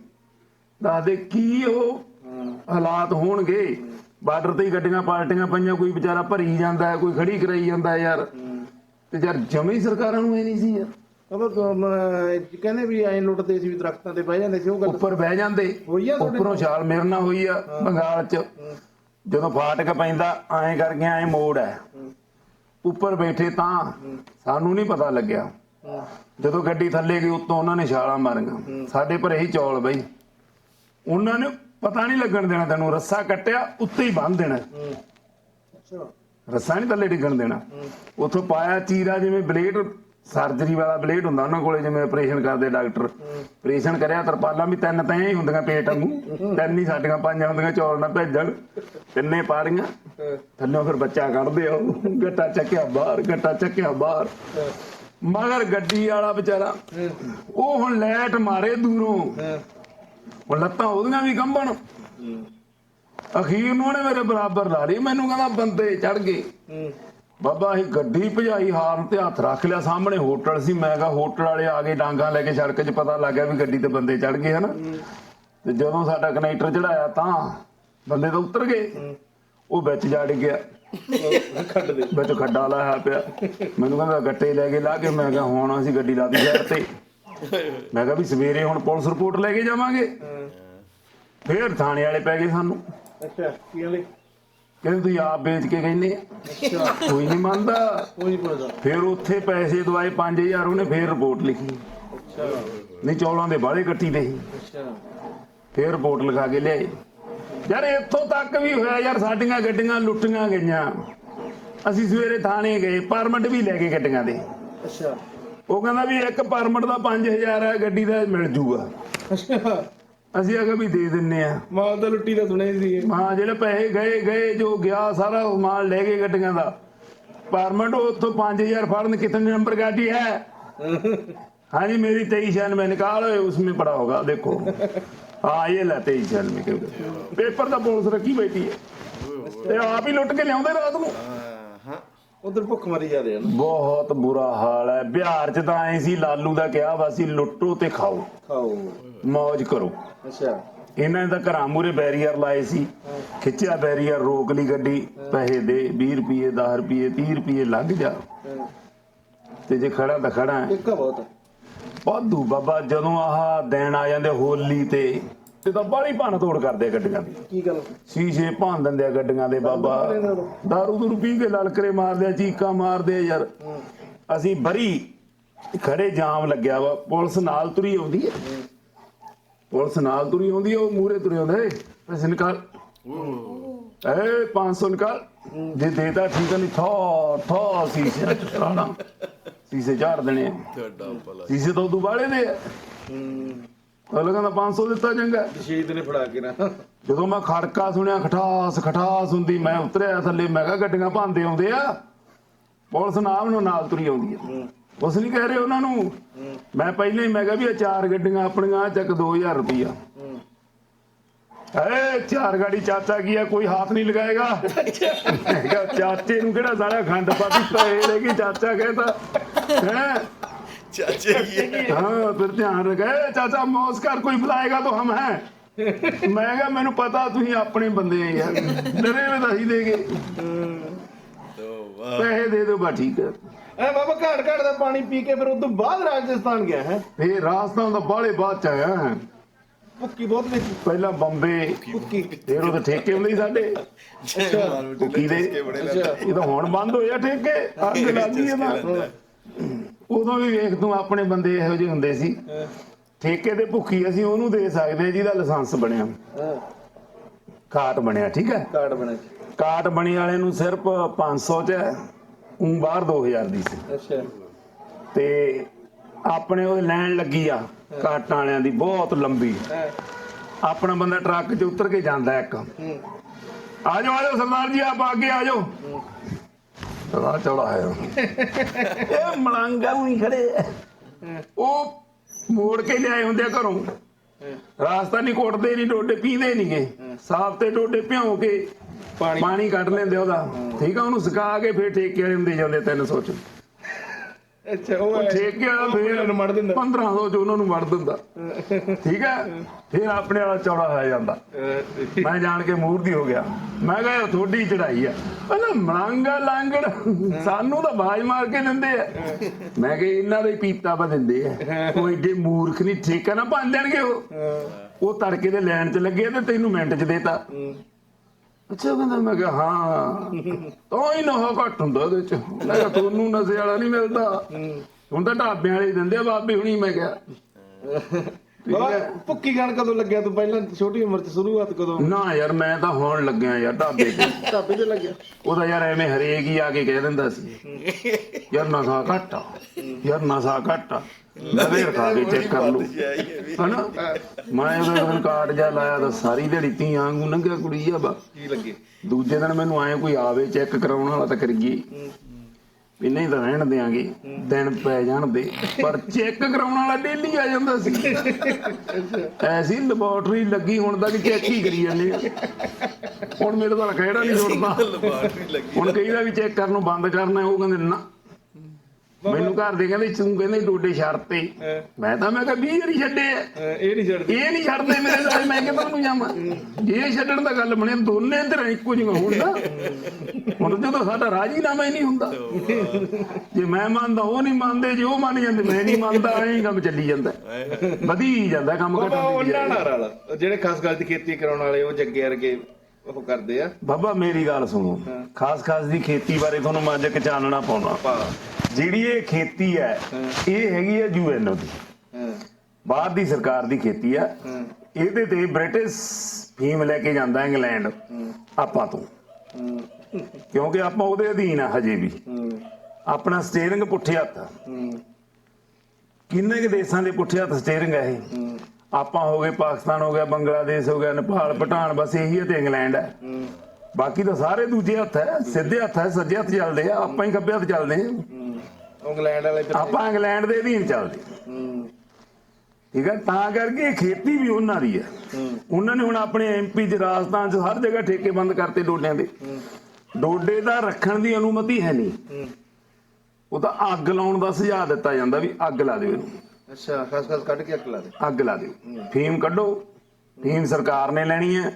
Speaker 4: ਦੱਸਦੇ ਕੀ ਉਹ ਹਾਲਾਤ ਹੋਣਗੇ? ਬਾਰਡਰ ਤੇ ਹੀ ਗੱਡੀਆਂ ਪਾਰਟੀਆਂ ਪਈਆਂ ਕੋਈ ਵਿਚਾਰਾ ਭਰੀ ਜਾਂਦਾ ਕੋਈ ਖੜੀ ਕਰਾਈ ਜਾਂਦਾ ਯਾਰ। ਤੇ ਯਾਰ ਜਮੀ ਸਰਕਾਰਾਂ ਨੂੰ ਇਹ ਨਹੀਂ ਸੀ ਯਾਰ।
Speaker 3: ਅਹ, ਕਹਿੰਦੇ ਵੀ ਐਂ ਲੁੱਟਦੇ ਸੀ ਵੀ ਦਰਖਤਾਂ ਤੇ ਬਹਿ ਜਾਂਦੇ ਸੀ ਉਹ ਗੱਲ
Speaker 4: ਉੱਪਰ ਬਹਿ ਜਾਂਦੇ।
Speaker 3: ਹੋਈ ਆ ਤੁਹਾਡੇ
Speaker 4: ਉੱਪਰੋਂ ਛਾਲ ਮੇਰਨਾ ਹੋਈ ਆ ਬੰਗਾਲ ਚ। ਜਦੋਂ ਫਾਟਕ ਪੈਂਦਾ ਐਂ ਕਰਕੇ ਐਂ ਮੋੜ ਹੈ। ਉੱਪਰ ਬੈਠੇ ਤਾਂ ਸਾਨੂੰ ਨਹੀਂ ਪਤਾ ਲੱਗਿਆ। ਜਦੋਂ ਗੱਡੀ ਥੱਲੇ ਗਈ ਉੱਤੋਂ ਉਹਨਾਂ ਨੇ ਛਾਲਾਂ ਮਾਰੀਆਂ। ਸਾਡੇ ਪਰ ਇਹੀ ਚੌਲ ਬਈ। ਉਹਨਾਂ ਨੇ ਪਤਾ ਨਹੀਂ ਲੱਗਣ ਦੇਣਾ ਤੈਨੂੰ ਰੱਸਾ ਕੱਟਿਆ ਉੱਤੇ ਹੀ ਬੰਨ ਦੇਣਾ।
Speaker 3: ਅੱਛਾ।
Speaker 4: ਰੱਸਾ ਨਹੀਂ ਥੱਲੇ ਡਿੱਗਣ ਦੇਣਾ। ਉੱਥੋਂ ਪਾਇਆ ਚੀਰਾ ਜਿਵੇਂ ਬਲੇਡ ਸਰਜਰੀ ਵਾਲਾ ਬਲੇਡ ਹੁੰਦਾ ਉਹਨਾਂ ਕੋਲੇ ਜਿਵੇਂ ਆਪਰੇਸ਼ਨ ਕਰਦੇ ਡਾਕਟਰ। ਆਪਰੇਸ਼ਨ ਕਰਿਆ ਤਰਪਾਲਾਂ ਵੀ ਤਿੰਨ ਤਾਂ ਹੀ ਹੁੰਦੀਆਂ ਪੇਟ ਵਾਂਗੂ। ਤਿੰਨ ਹੀ ਸਾਡੀਆਂ ਪੰਜਾਂ ਹੁੰਦੀਆਂ ਚੌਲ ਨਾ ਭੇਜਣ। ਤਿੰਨੇ ਪਾੜੀਆਂ। ਥੱਲੋਂ ਫਿਰ ਬੱਚਾ ਕੱਢਦੇ ਆ ਗੱਟਾ ਚੱਕਿਆ ਬਾਹਰ ਗੱਟਾ ਚੱਕਿਆ ਬਾਹਰ। ਮਗਰ ਗੱਡੀ ਵਾਲਾ ਵਿਚਾਰਾ ਉਹ ਹੁਣ ਲੈਟ ਮਾਰੇ ਦੂਰੋਂ।
Speaker 3: ਹਾਂ,
Speaker 4: ਉਹ ਲੱਤਾਂ ਉਹਦੀਆਂ ਵੀ ਕੰਬਣ। ਅਖੀਰ ਨੂੰ ਉਹਨੇ ਮੇਰੇ ਬਰਾਬਰ ਲਾ ਲਈ। ਮੈਨੂੰ ਕਹਿੰਦਾ ਬੰਦੇ ਚੜ ਗਏ। ਬਾਬਾ ਅਸੀਂ ਗੱਡੀ ਭਜਾਈ ਹਾਰਨ ਤੇ ਹੱਥ ਰੱਖ ਲਿਆ ਸਾਹਮਣੇ ਹੋਟਲ ਸੀ। ਮੈਂ ਕਿਹਾ ਹੋਟਲ ਵਾਲੇ ਆ ਗਏ ਡਾਂਗਾ ਲੈ ਕੇ ਸੜਕ 'ਚ ਪਤਾ ਲੱਗ ਗਿਆ ਵੀ ਗੱਡੀ ਤੇ ਬੰਦੇ ਚੜ ਗਏ ਹਨਾ? ਤੇ ਜਦੋਂ ਸਾਡਾ ਕਨੈਕਟਰ ਚੜਾਇਆ ਤਾਂ ਬੰਦੇ ਤਾਂ ਉਤਰ ਗਏ। ਉਹ ਵਿੱਚ ਜੜ ਗਿਆ।
Speaker 3: ਖੱਡ ਦੇ।
Speaker 4: ਵਿੱਚ ਖੱਡਾ ਲਾਇਆ ਪਿਆ। ਮੈਨੂੰ ਕਹਿੰਦਾ ਗੱਟੇ ਲੈ ਕੇ ਲਾ ਕੇ। ਮੈਂ ਕਿਹਾ ਹੁਣ ਅਸੀਂ ਗੱਡੀ ਲਾਦੀ ਸ਼ਹਿਰ ਤੇ। ਮੈਂ ਕਿਹਾ ਵੀ ਸਵੇਰੇ ਹੁਣ ਪੁਲਿਸ ਰਿਪੋਰਟ ਲੈ ਕੇ ਜਾਵਾਂਗੇ। ਫੇਰ ਥਾਣੇ ਵਾਲੇ ਪੈ ਗਏ ਸਾਨੂੰ।
Speaker 3: ਅੱਛਾ ਕੀ ਕਹਿੰਦੇ?
Speaker 4: ਕਹਿੰਦੇ ਤੁਸੀਂ ਆਪ ਵੇਚ ਕੇ ਕਹਿੰਦੇ ਆ। ਕੋਈ ਨਹੀਂ ਮੰਨਦਾ।
Speaker 3: ਨਹੀਂ ਪੁੱਛਦਾ।
Speaker 4: ਫਿਰ ਉੱਥੇ ਪੈਸੇ ਦਵਾਏ 5000 ਉਹਨੇ ਫੇਰ ਰਿਪੋਰਟ ਲਿਖੀ।
Speaker 3: ਅੱਛਾ।
Speaker 4: ਨਹੀਂ ਚੌਲਾਂ ਦੇ ਬਾਲੇ ਕੱਟੀ ਦੇ ਸੀ।
Speaker 3: ਅੱਛਾ।
Speaker 4: ਫੇਰ ਰਿਪੋਰਟ ਲਿਖਾ ਕੇ ਲਿਆਏ। ਯਾਰ ਇੱਥੋਂ ਤੱਕ ਵੀ ਹੋਇਆ ਯਾਰ ਸਾਡੀਆਂ ਗੱਡੀਆਂ ਲੁੱਟੀਆਂ ਗਈਆਂ। ਅਸੀਂ ਸਵੇਰੇ ਥਾਣੇ ਗਏ ਪਰਮਿਟ ਵੀ ਲੈ ਕੇ ਗੱਡੀਆਂ ਦੇ।
Speaker 3: ਅੱਛਾ।
Speaker 4: ਉਹ ਕਹਿੰਦਾ ਵੀ ਇੱਕ ਪਰਮਿਟ ਦਾ 5000 ਹੈ ਗੱਡੀ ਦਾ ਮਿਲ ਜੂਗਾ।
Speaker 3: ਅੱਛਾ।
Speaker 4: ਅਸੀਂ ਆਖਿਆ ਵੀ ਦੇ ਦਿੰਨੇ ਆ
Speaker 3: ਮਾਲ ਦਾ ਲੁੱਟੀ ਦਾ ਸੁਣਿਆ ਸੀ
Speaker 4: ਹਾਂ ਜਿਹੜੇ ਪੈਸੇ ਗਏ ਗਏ ਜੋ ਗਿਆ ਸਾਰਾ ਉਹ ਮਾਲ ਲੈ ਗਏ ਗੱਡੀਆਂ ਦਾ ਪਰਮਿਟ ਉੱਥੋਂ 5000 ਫੜਨ कितने नंबर गाड़ी है हाँ जी मेरी तेईस में निकालो उसमें पड़ा होगा देखो हाँ ये ला तेईस में पेपर ਦਾ ਪੁਲਿਸ ਰੱਖੀ ਬੈਠੀ ਹੈ ਤੇ ਆਪ ਹੀ ਲੁੱਟ ਕੇ ਲਿਆਉਂਦੇ ਰਾਤ ਨੂੰ
Speaker 1: ਹਾਂ
Speaker 3: ਉਧਰ ਭੁੱਖ ਮਰੀ ਜਾਂਦੇ ਹਨ
Speaker 4: ਬਹੁਤ ਬੁਰਾ ਹਾਲ ਹੈ। ਬਿਹਾਰ ਚ ਤਾਂ ਐ ਸੀ ਲਾਲੂ ਦਾ ਕਿਹਾ ਵਾ ਸੀ ਲੁੱਟੋ ਤੇ ਖਾਓ।
Speaker 3: ਖਾਓ।
Speaker 4: ਮौज ਕਰੋ।
Speaker 3: ਅੱਛਾ।
Speaker 4: ਇਹਨਾਂ ਤਾਂ ਘਰਾਂ ਮੂਰੇ ਬੈਰੀਅਰ ਲਾਏ ਸੀ। ਖਿੱਚਿਆ ਬੈਰੀਅਰ ਰੋਕ ਲਈ ਗੱਡੀ। ਪੈਸੇ ਦੇ 20 ਰੁਪਏ 10 ਰੁਪਏ 30 ਰੁਪਏ ਲੱਗ ਜਾ। ਤੇ ਜੇ ਖੜਾ ਤਾਂ ਖੜਾ ਹੈ।
Speaker 3: ਇੱਕਾ ਬਹੁਤ।
Speaker 4: ਵਾਧੂ ਬਾਬਾ ਜਦੋਂ ਆਹ ਦਿਨ ਆ ਜਾਂਦੇ ਹੋਲੀ ਤੇ ਤੇ ਤਾਂ ਬਾਹਲੀ ਭੰਨ ਤੋੜ ਕਰਦੇ ਆ ਗੱਡੀਆਂ ਦੀ।
Speaker 3: ਕੀ ਗੱਲ?
Speaker 4: ਸ਼ੀਸ਼ੇ ਭੰਨ ਦਿੰਦੇ ਆ ਗੱਡੀਆਂ ਦੇ ਬਾਬਾ। ਦਾਰੂ ਦੂਰੂ ਪੀ ਕੇ ਲਲਕਰੇ ਮਾਰਦੇ ਆ ਚੀਕਾਂ ਮਾਰਦੇ ਆ ਯਾਰ। ਅਸੀਂ ਬਰੀ ਖੜੇ ਜਾਮ ਲੱਗਿਆ ਵਾ। ਪੁਲਿਸ ਨਾਲ ਤੁਰੀ ਆਉਂਦੀ ਹੈ ਪੁਲਿਸ ਨਾਲ ਤੁਰੀ ਆਉਂਦੀ ਹੈ ਉਹ ਮੂਰੇ ਤੁਰੇ ਆਉਂਦੇ ਪੈਸੇ ਨਿਕਾਲ। ਏ 500 ਨਿਕਾਲ। ਜੇ ਦੇਤਾ ਠੀਕ ਨਹੀਂ ਥੋ ਥੋ ਸੀਸੇ ਸੀਸੇ ਝਾੜ ਦੇਣੇ ਆ।
Speaker 1: ਤੁਹਾਡਾ ਭਲਾ।
Speaker 4: ਸੀਸੇ ਤੋਂ ਦੁਬਾਲੇ ਦੇ ਅਗਲਾ ਕਹਿੰਦਾ 500 ਦਿੱਤਾ ਚੰਗਾ।
Speaker 3: ਸ਼ਹੀਦ ਨੇ ਫੜਾ ਕੇ ਨਾ।
Speaker 4: ਜਦੋਂ ਮੈਂ ਖੜਕਾ ਸੁਣਿਆ ਖਟਾਸ ਖਟਾਸ ਹੁੰਦੀ ਮੈਂ ਉਤਰਿਆ ਥੱਲੇ ਮੈਂ ਕਿਹਾ ਗੱਡੀਆਂ ਭਾਂਦੇ ਆਉਂਦੇ ਆ। ਪੁਲਿਸ ਨਾਮ ਨੂੰ ਨਾਲ ਤੁਰੀ ਆਉਂਦੀ ਆ। ਉਸ ਨਹੀਂ ਕਹਿ ਰਹੇ ਉਹਨਾਂ ਨੂੰ। ਮੈਂ ਪਹਿਲਾਂ ਹੀ ਮੈਂ ਕਿਹਾ ਵੀ ਇਹ ਚਾਰ ਗੱਡੀਆਂ ਆਪਣੀਆਂ ਚੱਕ 2000 ਰੁਪਈਆ। ਏ ਚਾਰ ਗਾੜੀ ਚਾਚਾ ਕੀ ਆ ਕੋਈ ਹੱਥ ਨਹੀਂ ਲਗਾਏਗਾ। ਚਾਚੇ ਨੂੰ ਕਿਹੜਾ ਸਾਰਾ ਖੰਡ ਪਾਤੀ ਪਏ ਲੈ ਕੇ ਚਾਚਾ ਕਹਿੰਦਾ। ਹੈ?
Speaker 1: ਚਾਚੇ ਕੀ ਹੈ
Speaker 4: हाँ फिर ध्यान रखे चाचा मौज कर कोई बुलाएगा तो हम हैं मैं कहा मैंने पता ਤੁਸੀਂ ਆਪਣੇ ਬੰਦੇ ਆ ਯਾਰ ਡਰੇ ਵੇ ਤਾਂ ਹੀ ਦੇਗੇ
Speaker 1: ਤੋ ਵਾਹ
Speaker 4: ਪੈਸੇ ਦੇ ਦਿਓ ਬਾ ਠੀਕ ਹੈ
Speaker 3: ਐ ਬਾਬਾ ਘਾਟ ਘਾਟ ਦਾ ਪਾਣੀ ਪੀ ਕੇ ਫਿਰ ਉਸ ਤੋਂ ਬਾਅਦ ਰਾਜਸਥਾਨ ਗਿਆ ਹੈ
Speaker 4: ਇਹ ਰਾਜਸਥਾਨ ਦਾ ਬਾਹਲੇ ਬਾਅਦ ਚ ਆਇਆ ਹੈ।
Speaker 3: ਭੁੱਕੀ ਬਹੁਤ ਵਿੱਚ
Speaker 4: ਪਹਿਲਾਂ ਬੰਬੇ
Speaker 3: ਭੁੱਕੀ
Speaker 4: ਫਿਰ ਉਹਦੇ ਠੇਕੇ ਹੁੰਦੇ ਸੀ ਸਾਡੇ
Speaker 1: ਜੈ ਮਾਲ
Speaker 4: ਭੁੱਕੀ ਦੇ
Speaker 1: ਕੇ ਬੜੇ ਲੱਗਦੇ
Speaker 4: ਇਹ ਤਾਂ ਹੁਣ ਬੰਦ ਹੋਇਆ ਠੇਕੇ ਅੱਗ ਲੱਗੀ ਇਹਦਾ ਉਦੋਂ ਵੀ ਵੇਖ ਤੂੰ ਆਪਣੇ ਬੰਦੇ ਇਹੋ ਜਿਹੇ ਹੁੰਦੇ ਸੀ। ਠੇਕੇ ਤੇ ਭੁੱਕੀ ਅਸੀਂ ਉਹਨੂੰ ਦੇ ਸਕਦੇ ਹਾਂ ਜਿਹਦਾ ਲਾਇਸੈਂਸ ਬਣਿਆ। ਕਾਟ ਬਣਿਆ ਠੀਕ ਹੈ?
Speaker 3: ਕਾਰਡ ਬਣਾ
Speaker 4: ਕਾਟ ਬਣੀ ਵਾਲੇ ਨੂੰ ਸਿਰਫ 500 ਚ ਹੈ ਉਂ ਬਾਹਰ 2000 ਦੀ ਸੀ।
Speaker 3: ਅੱਛਾ।
Speaker 4: ਤੇ ਆਪਣੇ ਉਹ ਲਾਈਨ ਲੱਗੀ ਆ ਕਾਟਾਂ ਵਾਲਿਆਂ ਦੀ ਬਹੁਤ ਲੰਬੀ। ਆਪਣਾ ਬੰਦਾ ਟਰੱਕ 'ਚ ਉਤਰ ਕੇ ਜਾਂਦਾ ਇੱਕ।
Speaker 3: ਹੂੰ।
Speaker 4: ਆ ਜਾਓ ਆ ਜਾਓ ਸਰਦਾਰ ਜੀ ਆਪ ਅੱਗੇ ਆ ਜਾਓ। ਸਰਦਾਰ ਚੌੜਾ ਹੈ। ਇਹ ਮਲੰਗਾ ਵੀ ਖੜੇ ਆ। ਉਹ ਮੋੜ ਕੇ ਲਿਆਏ ਹੁੰਦੇ ਆ ਘਰੋਂ। ਰਾਸਤਾ ਨਹੀਂ ਕੋਟਦੇ ਨਹੀਂ ਡੋਡੇ ਪੀਂਦੇ ਨਹੀਂਗੇ। ਸਾਫ਼ ਤੇ ਡੋਡੇ ਭਿਉਂ ਕੇ
Speaker 3: ਪਾਣੀ
Speaker 4: ਪਾਣੀ ਕੱਢ ਲੈਂਦੇ ਉਹਦਾ। ਠੀਕ ਆ ਉਹਨੂੰ ਸੁਕਾ ਕੇ ਫੇਰ ਠੇਕੇ ਵਾਲੇ ਨੂੰ ਦੇ ਜਾਂਦੇ 300 ਚ।
Speaker 3: ਅੱਛਾ ਉਹ ਹੈ।
Speaker 4: ਠੇਕੇ ਵਾਲਾ
Speaker 3: ਉਹ
Speaker 4: ਫੇਰ
Speaker 3: ਉਹਨਾਂ ਨੂੰ ਮੜ ਦਿੰਦਾ।
Speaker 4: 1500 ਚ ਉਹਨਾਂ ਨੂੰ ਵੜ ਦਿੰਦਾ। ਠੀਕ ਹੈ? ਫੇਰ ਆਪਣੇ ਵਾਲਾ ਚੌੜਾ ਹੋ ਜਾਂਦਾ।
Speaker 3: ਅਹ,
Speaker 4: ਮੈਂ ਜਾਣ ਕੇ ਮੂਰਤੀ ਹੋ ਗਿਆ। ਮੈਂ ਕਿਹਾ ਯਾਰ ਥੋੜੀ ਚੜਾਈ ਆ ਪਹਿਲਾਂ ਮਲਾਂਗਾ ਲਾਂਗੜ। ਸਾਨੂੰ ਤਾਂ ਬਾਜ ਮਾਰ ਕੇ ਦਿੰਦੇ ਆ। ਮੈਂ ਕਿਹਾ ਇਹਨਾਂ ਦੇ ਪੀਤਾ ਬਾ ਦਿੰਦੇ ਆ। ਕੋਈ ਏਡੇ ਮੂਰਖ ਨਹੀਂ ਠੇਕਾ ਨਾ ਬਣ ਦੇਣਗੇ ਉਹ। ਤੜਕੇ ਦੇ ਲੈਣ ਚ ਲੱਗੇ ਤੇ ਤੈਨੂੰ ਮਿੰਟ ਚ ਦੇਤਾ। ਅੱਛਾ ਕਹਿੰਦਾ ਮੈਂ ਕਿਹਾ ਹਾਂ। ਤਾਂ ਹੀ ਨਾ ਘੱਟ ਹੁੰਦਾ ਉਹਦੇ ਚ। ਮੈਂ ਕਿਹਾ ਤੁਹਾਨੂੰ ਨਸ਼ੇ ਵਾਲਾ ਨਹੀਂ ਮਿਲਦਾ। ਹੁਣ ਤਾਂ ਢਾਬਿਆਂ ਵਾਲੇ ਦਿੰਦੇ ਆ ਬਾਬੇ ਹੁਣੀ ਮੈਂ ਕਿਹਾ।
Speaker 3: ਬਾਬਾ ਭੁੱਕੀ ਕਦੋਂ ਲੱਗਿਆ ਤੂੰ? ਪਹਿਲਾਂ ਛੋਟੀ ਉਮਰ ਚ ਸ਼ੁਰੂਆਤ ਕਦੋਂ?
Speaker 4: ਨਾ ਯਾਰ ਮੈਂ ਤਾਂ ਹੋਣ ਲੱਗਿਆ ਯਾਰ ਢਾਬੇ ਤੇ
Speaker 3: ਢਾਬੇ ਤੇ ਲੱਗਿਆ।
Speaker 4: ਉਹਦਾ ਯਾਰ ਐਵੇਂ ਹਰੇਕ ਹੀ ਆ ਕੇ ਕਹਿ ਦਿੰਦਾ ਸੀ। ਯਾਰ ਨਸ਼ਾ ਘੱਟ ਆ। ਯਾਰ ਨਸ਼ਾ ਘੱਟ ਆ। ਲਵੇ ਰਖਾ ਕੇ ਚੈੱਕ ਕਰ ਲਓ ਹਨਾ? ਮੈਂ ਉਹਦੇ ਦਿਨ ਕਾਰਡ ਜਾ ਲਾਇਆ ਤਾਂ ਸਾਰੀ ਦਿਹਾੜੀ ਧੀਆਂ ਵਾਂਗੂ ਲੰਘਿਆ ਕੁੜੀ ਆ ਬਾ।
Speaker 3: ਕੀ ਲੱਗੇ?
Speaker 4: ਦੂਜੇ ਦਿਨ ਮੈਨੂੰ ਆਏ ਕੋਈ ਆਵੇ ਚੈੱਕ ਕਰਾਉਣ ਵਾਲਾ ਤਾਂ ਕਰੀਏ। ਵੀ ਨਹੀਂ ਤਾਂ ਰਹਿਣ ਦਿਆਂਗੇ ਦਿਨ ਪੈ ਜਾਣ ਦੇ ਪਰ ਚੈੱਕ ਕਰਾਉਣ ਵਾਲਾ ਡੇਲੀ ਆ ਜਾਂਦਾ ਸੀ। ਐਸੀ ਲੈਬੋਰਟਰੀ ਲੱਗੀ ਹੁਣ ਤੱਕ ਚੈੱਕ ਹੀ ਕਰੀ ਜਾਂਦੇ ਆ। ਹੁਣ ਮੇਰੇ ਤਾਂ ਖਹਿੜਾ ਨਹੀਂ
Speaker 1: ਲੱਗੀ
Speaker 4: ਹੁਣ ਕਹੀਦਾ ਵੀ ਚੈੱਕ ਕਰਨ ਨੂੰ ਬੰਦ ਕਰਨਾ ਉਹ ਕਹਿੰਦੇ ਨਾ ਮੈਨੂੰ ਘਰ ਦੇ ਕਹਿੰਦੇ ਤੂੰ ਕਹਿੰਦੇ ਡੋਡੇ ਛੱਡਤੇ। ਮੈਂ ਤਾਂ ਮੈਂ ਕਿਹਾ 20 ਵਾਰੀ ਛੱਡੇ ਆ?
Speaker 3: ਇਹ ਨਹੀਂ ਛੱਡਦੀ।
Speaker 4: ਇਹ ਨਹੀਂ ਛੱਡਦੇ ਮੇਰੇ ਨਾਲ ਮੈਂ ਕਿੱਧਰ ਨੂੰ ਜਾਵਾਂ। ਜੇ ਛੱਡਣ ਦਾ ਗੱਲ ਬਣੇ ਦੋਨੇ ਤਰ੍ਹਾਂ ਇੱਕੋ ਜਿਹਾ ਹੋਣ ਹੁਣ ਜਦੋਂ ਸਾਡਾ ਰਾਜੀਨਾਮਾ ਹੀ ਨਹੀਂ ਹੁੰਦਾ। ਜੇ ਮੈਂ ਮੰਨਦਾ ਉਹ ਨਹੀਂ ਮੰਨਦੇ ਜੇ ਉਹ ਮੰਨ ਜਾਂਦੇ ਮੈਂ ਨਹੀਂ ਮੰਨਦਾ ਐਂ ਕੰਮ ਚੱਲੀ ਜਾਂਦਾ। ਵਧੀ ਜਾਂਦਾ ਕੰਮ
Speaker 3: ਬਾਬਾ
Speaker 4: ਘਟਣ ਦੀ
Speaker 3: ਉਹਨਾਂ। ਨਾਲ ਜਿਹੜੇ ਖਾਸ ਗੱਲ ਦੀ ਖੇਤੀ ਕਰਾਉਣ ਵਾਲੇ ਉਹ ਜੱਗੇ ਵਰਗੇ ਉਹ ਕਰਦੇ ਆ।
Speaker 4: ਬਾਬਾ ਮੇਰੀ ਗੱਲ ਸੁਣੋ। ਖਾਸ ਖਾਸ ਦੀ ਖੇਤੀ ਬਾਰੇ ਤੁਹਾਨੂੰ ਮੈਂ ਅੱਜ ਇੱਕ ਚਾਨਣਾ ਪਾਉਣਾ ਜਿਹੜੀ ਇਹ ਖੇਤੀ ਹੈ ਇਹ ਹੈਗੀ ਹੈ ਯੂਐਨਓ ਦੀ।
Speaker 3: ਹਾਂ।
Speaker 4: ਬਾਹਰ ਦੀ ਸਰਕਾਰ ਦੀ ਖੇਤੀ ਆ
Speaker 3: ਹਾਂ।
Speaker 4: ਇਹਦੇ ਤੇ ਬ੍ਰਿਟਿਸ਼ ਫੀਮ ਲੈ ਕੇ ਜਾਂਦਾ ਇੰਗਲੈਂਡ ਆਪਾਂ ਤੋਂ।
Speaker 3: ਹੂੰ।
Speaker 4: ਕਿਉਂਕਿ ਆਪਾਂ ਉਹਦੇ ਅਧੀਨ ਆ ਹਜੇ ਵੀ।
Speaker 3: ਹੂੰ।
Speaker 4: ਆਪਣਾ ਸਟੀਅਰਿੰਗ ਪੁੱਠੇ ਹੱਥ ਆ।
Speaker 3: ਹੂੰ।
Speaker 4: ਕਿੰਨੇ ਕੁ ਦੇਸ਼ਾਂ ਦੇ ਪੁੱਠੇ ਹੱਥ ਸਟੀਅਰਿੰਗ ਆ ਇਹ?
Speaker 3: ਹੂੰ।
Speaker 4: ਆਪਾਂ ਹੋ ਗਏ ਪਾਕਿਸਤਾਨ ਹੋ ਗਿਆ ਬੰਗਲਾਦੇਸ਼ ਹੋ ਗਿਆ ਨੇਪਾਲ ਭੂਟਾਨ ਬਸ ਇਹੀ ਹੈ ਤੇ ਇੰਗਲੈਂਡ ਹੈ।
Speaker 3: ਹੂੰ।
Speaker 4: ਬਾਕੀ ਤਾਂ ਸਾਰੇ ਦੂਜੇ ਹੱਥ ਹੈ ਸਿੱਧੇ ਹੱਥ ਹੈ ਸੱਜੇ ਹੱਥ ਚੱਲਦੇ ਆ ਆਪਾਂ ਹੀ ਖੱਬੇ ਹੱਥ ਚੱਲਦੇ ਆ।
Speaker 3: ਹੂੰ। ਇੰਗਲੈਂਡ ਵਾਲੇ ਫਿਰ
Speaker 4: ਆਪਾਂ ਇੰਗਲੈਂਡ ਦੇ ਅਧੀਨ ਚੱਲਦੇ।
Speaker 3: ਹੂੰ।
Speaker 4: ਠੀਕ ਹੈ? ਤਾਂ ਕਰਕੇ ਖੇਤੀ ਵੀ ਉਹਨਾਂ ਦੀ ਹੈ। ਉਹਨਾਂ ਨੇ ਹੁਣ ਆਪਣੇ ਐਮਪੀ ਚ ਰਾਜਸਥਾਨ ਚ ਹਰ ਜਗ੍ਹਾ ਠੇਕੇ ਬੰਦ ਕਰਤੇ ਡੋਡਿਆਂ ਦੇ। ਡੋਡੇ ਦਾ ਰੱਖਣ ਦੀ ਅਨੁਮਤੀ ਹੈ ਨਹੀਂ। ਉਹ ਤਾਂ ਅੱਗ ਲਾਉਣ ਦਾ ਸੁਝਾਅ ਦਿੱਤਾ ਜਾਂਦਾ ਵੀ ਅੱਗ ਲਾ ਦਿਓ ਇਹਨੂੰ।
Speaker 3: ਅੱਛਾ ਖਾਸ ਖਾਸ ਕੱਢ ਕੇ ਅਕਲਾ ਦੇ
Speaker 4: ਅੱਗ ਲਾ ਦਿਓ। ਫੀਮ ਕੱਢੋ। ਫੀਮ ਸਰਕਾਰ ਨੇ ਲੈਣੀ ਹੈ।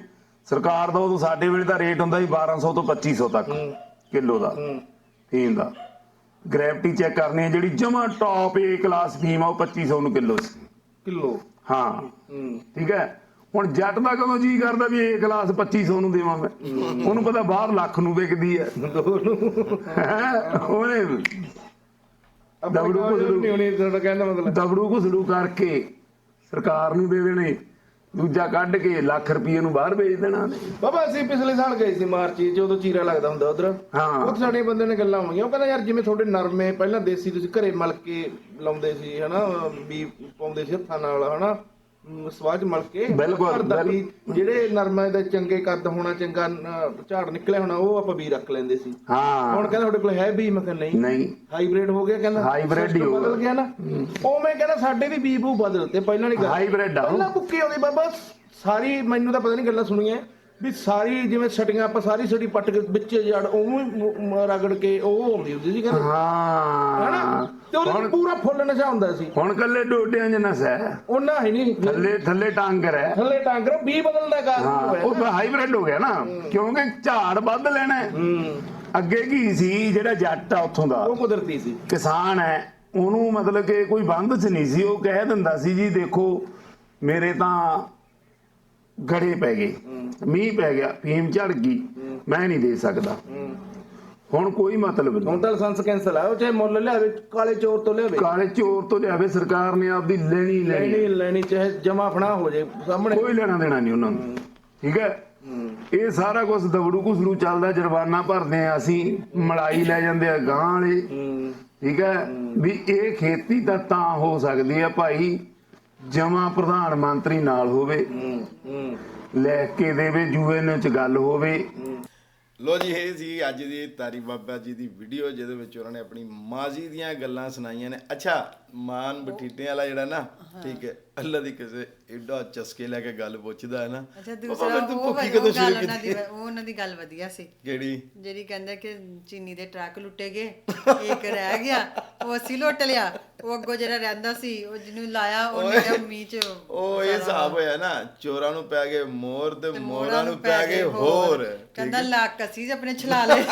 Speaker 4: ਸਰਕਾਰ ਦਾ ਉਦੋਂ ਸਾਡੇ ਵੇਲੇ ਦਾ ਰੇਟ ਹੁੰਦਾ ਸੀ 1200 ਤੋਂ 2500 ਤੱਕ ਕਿਲੋ ਦਾ। ਫੀਮ ਦਾ। ਗ੍ਰੈਵਿਟੀ ਚੈੱਕ ਕਰਨੀ ਹੈ ਜਿਹੜੀ ਜਮਾ ਟੌਪ ਏ ਕਲਾਸ ਫੀਮ ਆ ਉਹ 2500 ਨੂੰ ਕਿਲੋ ਸੀ।
Speaker 3: ਕਿਲੋ?
Speaker 4: ਹਾਂ। ਠੀਕ ਹੈ? ਹੁਣ ਜੱਟ ਦਾ ਕਦੋਂ ਜੀ ਕਰਦਾ ਵੀ ਇਹ ਕਲਾਸ 2500 ਨੂੰ ਦੇਵਾਂ ਮੈਂ? ਉਹਨੂੰ ਪਤਾ ਬਾਹਰ ਲੱਖ ਨੂੰ ਵਿਕਦੀ ਹੈ? ਉਹਨੇ
Speaker 3: ਦਬੜੂ
Speaker 4: ਦਬੜੂ
Speaker 3: ਨਹੀਂ ਹੋਣੀ ਤੁਹਾਡਾ ਕਹਿਣ ਦਾ ਮਤਲਬ
Speaker 4: ਦਬੜੂ ਘੁਸੜੂ ਕਰਕੇ ਸਰਕਾਰ ਨੂੰ ਦੇ ਦੇਣੇ। ਦੂਜਾ ਕੱਢ ਕੇ ਲੱਖ ਰੁਪਏ ਨੂੰ ਬਾਹਰ ਵੇਚ ਦੇਣਾ ਨੇ
Speaker 3: ਬਾਬਾ ਅਸੀਂ ਪਿਛਲੇ ਸਾਲ ਗਏ ਸੀ ਮਾਰਚ 'ਚ ਜਦੋਂ ਚੀਰਾ ਲੱਗਦਾ ਹੁੰਦਾ ਉਧਰ।
Speaker 4: ਹਾਂ।
Speaker 3: ਉੱਥੇ ਸਾਡੇ ਬੰਦੇ ਨੇ ਗੱਲਾਂ ਹੋਈਆਂ ਉਹ ਕਹਿੰਦਾ ਯਾਰ ਜਿਵੇਂ ਤੁਹਾਡੇ ਨਰਮੇ ਪਹਿਲਾਂ ਦੇਸੀ ਤੁਸੀਂ ਘਰੇ ਮਲ ਕੇ ਲਾਉਂਦੇ ਸੀ ਹਨਾ ਵੀ ਪਾਉਂਦੇ ਸੀ ਹੱਥਾਂ ਨਾਲ ਹਨਾ? 'ਚ ਮਲ ਕੇ
Speaker 4: ਬਿਲਕੁਲ,
Speaker 3: ਜਿਹੜੇ ਨਰਮੇ ਦਾ ਚੰਗੇ ਕੱਦ ਹੋਣਾ ਚੰਗਾ ਝਾੜ ਨਿਕਲਿਆ ਹੋਣਾ ਉਹ ਆਪਾਂ ਵੀ ਰੱਖ ਲੈਂਦੇ ਸੀ।
Speaker 4: ਹਾਂ।
Speaker 3: ਹੁਣ ਕਹਿੰਦਾ ਤੁਹਾਡੇ ਕੋਲ ਹੈ ਵੀ ਮੈਂ ਕਿਹਾ ਨਹੀਂ।
Speaker 4: ਨਹੀਂ।
Speaker 3: ਹਾਈਬ੍ਰਿਡ ਹੋ ਗਿਆ ਕਹਿੰਦਾ।
Speaker 4: Hybrid ਹੀ
Speaker 3: ਬਦਲ ਗਿਆ ਨਾ। ਉਵੇਂ ਕਹਿੰਦਾ ਸਾਡੇ ਵੀ ਬੀ ਬੂ ਬਦਲਤੇ ਪਹਿਲਾਂ ਨਹੀਂ ਗੱਲ।
Speaker 4: ਹਾਈਬ੍ਰਿਡ ਆ ਉਹ।
Speaker 3: ਪਹਿਲਾਂ ਬੁੱਕੀ ਆਉਂਦੀ ਬਾਬਾ ਸਾਰੀ ਮੈਨੂੰ ਤਾਂ ਪਤਾ ਨਹੀਂ ਗੱਲਾਂ ਸੁਣੀਆਂ। ਵੀ ਸਾਰੀ ਜਿਵੇਂ ਛਟੀਆਂ ਆਪਾਂ ਸਾਰੀ ਛਟੀ ਪੱਟ ਕੇ ਵਿੱਚ ਜੜ ਉਵੇਂ ਹੀ ਮ- ਮ- ਰਗੜ ਕੇ ਉਹ ਆਉਂਦੀ ਹੁੰਦੀ ਸੀ ਕਹਿੰਦੇ। ਹਨਾ?
Speaker 4: ਹਾਂ
Speaker 3: ਤੇ ਉਹਦੇ ਪੂਰਾ ਫੁੱਲ ਨਸ਼ਾ ਹੁੰਦਾ ਸੀ।
Speaker 4: ਹੁਣ ਕੱਲੇ ਡੋਡਿਆਂ ਚ ਨਸ
Speaker 3: ਉਹਨਾਂ ਹੀ ਨਹੀਂ।
Speaker 4: ਥੱਲੇ ਥੱਲੇ ਟਾਂਗਰ ਹੈ।
Speaker 3: ਥੱਲੇ ਟਾਂਗਰ ਵੀ ਬਦਲਦਾ ਕਾਰਨ
Speaker 4: ਉਹ ਹਾਈਬ੍ਰਿਡ ਹੋ ਗਿਆ ਨਾ। ਕਿਉਂਕਿ ਝਾੜ ਵੱਧ ਲੈਣਾ ਅੱਗੇ ਕੀ ਸੀ? ਜਿਹੜਾ ਜੱਟ ਆ ਉੱਥੋਂ ਦਾ।
Speaker 3: ਉਹ ਕੁਦਰਤੀ ਸੀ।
Speaker 4: ਕਿਸਾਨ ਹੈ। ਉਹਨੂੰ ਮਤਲਬ ਕਿ ਕੋਈ ਬੰਦ ਚ ਨਹੀਂ ਸੀ। ਉਹ ਕਹਿ ਦਿੰਦਾ ਸੀ ਜੀ ਦੇਖੋ ਮੇਰੇ ਤਾਂ ਗੜੇ ਪੈ ਗਏ। ਮੀਂਹ ਪੈ ਗਿਆ ਫੀਮ ਝੜ ਗਈ। ਮੈਂ ਨਹੀਂ ਦੇ ਸਕਦਾ। ਹੁਣ ਕੋਈ ਮਤਲਬ ਨਹੀਂ।
Speaker 3: ਹੁਣ ਤਾਂ ਲਾਇਸੈਂਸ ਕੈਂਸਲ ਆ। ਉਹ ਚਾਹੇ ਮੁੱਲ ਲਿਆਵੇ ਕਾਲੇ ਚੋਰ ਤੋਂ ਲਿਆਵੇ।
Speaker 4: ਕਾਲੇ ਚੋਰ ਤੋਂ ਲਿਆਵੇ ਸਰਕਾਰ ਨੇ ਆਪਦੀ ਲੈਣੀ ਲੈਣੀ।
Speaker 3: ਲੈਣੀ ਲੈਣੀ ਚਾਹੇ ਜਮਾ ਫਣਾ ਹੋ ਜੇ ਸਾਹਮਣੇ।
Speaker 4: ਕੋਈ ਲੈਣਾ ਦੇਣਾ ਨਹੀਂ ਉਹਨਾਂ ਨੂੰ। ਠੀਕ ਹੈ? ਇਹ ਸਾਰਾ ਕੁਝ ਦਵੜੂ ਘੁਸਰੂ ਚੱਲਦਾ ਜੁਰਮਾਨਾ ਭਰਦੇ ਆ ਅਸੀਂ। ਮਲਾਈ ਲੈ ਜਾਂਦੇ ਆ ਗਾਂ ਵਾਲੇ। ਠੀਕ ਹੈ? ਵੀ ਇਹ ਖੇਤੀ ਤਾਂ ਤਾਂ ਹੋ ਸਕਦੀ ਹੈ ਭਾਈ। ਜਮਾ ਪ੍ਰਧਾਨ ਮੰਤਰੀ ਨਾਲ ਹੋਵੇ ਲੈ ਕੇ ਦੇਵੇ ਯੂਐਨ ਚ ਗੱਲ ਹੋਵੇ।
Speaker 1: ਲੋ ਜੀ ਇਹ ਸੀ ਅੱਜ ਦੀ ਤਾਰੀ ਬਾਬਾ ਜੀ ਦੀ ਵੀਡੀਓ ਜਿਹਦੇ ਵਿੱਚ ਉਹਨਾਂ ਨੇ ਆਪਣੀ ਮਾਜ਼ੀ ਦੀਆਂ ਗੱਲਾਂ ਸੁਣਾਈਆਂ ਨੇ। ਅੱਛਾ ਮਾਨ ਬਠੀਟੇ ਵਾਲਾ ਜਿਹੜਾ ਨਾ ਠੀਕ ਹੈ ਅੱਲਾ ਦੀ ਕਿਸੇ ਏਡਾ ਚਸਕੇ ਲੈ ਕੇ ਗੱਲ ਪੁੱਛਦਾ ਹੈ ਨਾ।
Speaker 2: ਅੱਛਾ ਦੂਸਰਾ ਉਹ
Speaker 1: ਭੁੱਖੀ
Speaker 2: ਉਹ
Speaker 1: ਕਦੋਂ ਸ਼ੁਰੂ
Speaker 2: ਉਹਨਾਂ ਦੀ ਉਹ ਉਹਨਾਂ ਦੀ ਗੱਲ ਵਧੀਆ ਸੀ।
Speaker 1: ਕਿਹੜੀ?
Speaker 2: ਜਿਹੜੀ ਕਹਿੰਦਾ ਕਿ ਚੀਨੀ ਦੇ ਟਰੱਕ ਲੁੱਟੇ ਗਏ ਇੱਕ ਰਹਿ ਗਿਆ ਉਹ ਅਸੀਂ ਲੁੱਟ ਲਿਆ ਉਹ ਅੱਗੋਂ ਜਿਹੜਾ ਰਹਿੰਦਾ ਸੀ ਉਹ ਜਿਹਨੂੰ ਲਾਇਆ ਉਹਨੇ ਕਿਹਾ ਮੀਂਹ ਚ
Speaker 1: ਉਹ ਇਹ ਹਿਸਾਬ ਹੋਇਆ ਨਾ ਚੋਰਾਂ ਨੂੰ ਪੈ ਗਏ ਮੋਰ ਤੇ ਮੋਰਾਂ ਨੂੰ ਪੈ ਗਏ ਹੋਰ।
Speaker 2: ਕਹਿੰਦਾ ਲੱਕ ਅਸੀਂ ਆਪਣੇ ਛਲਾ ਲਏ।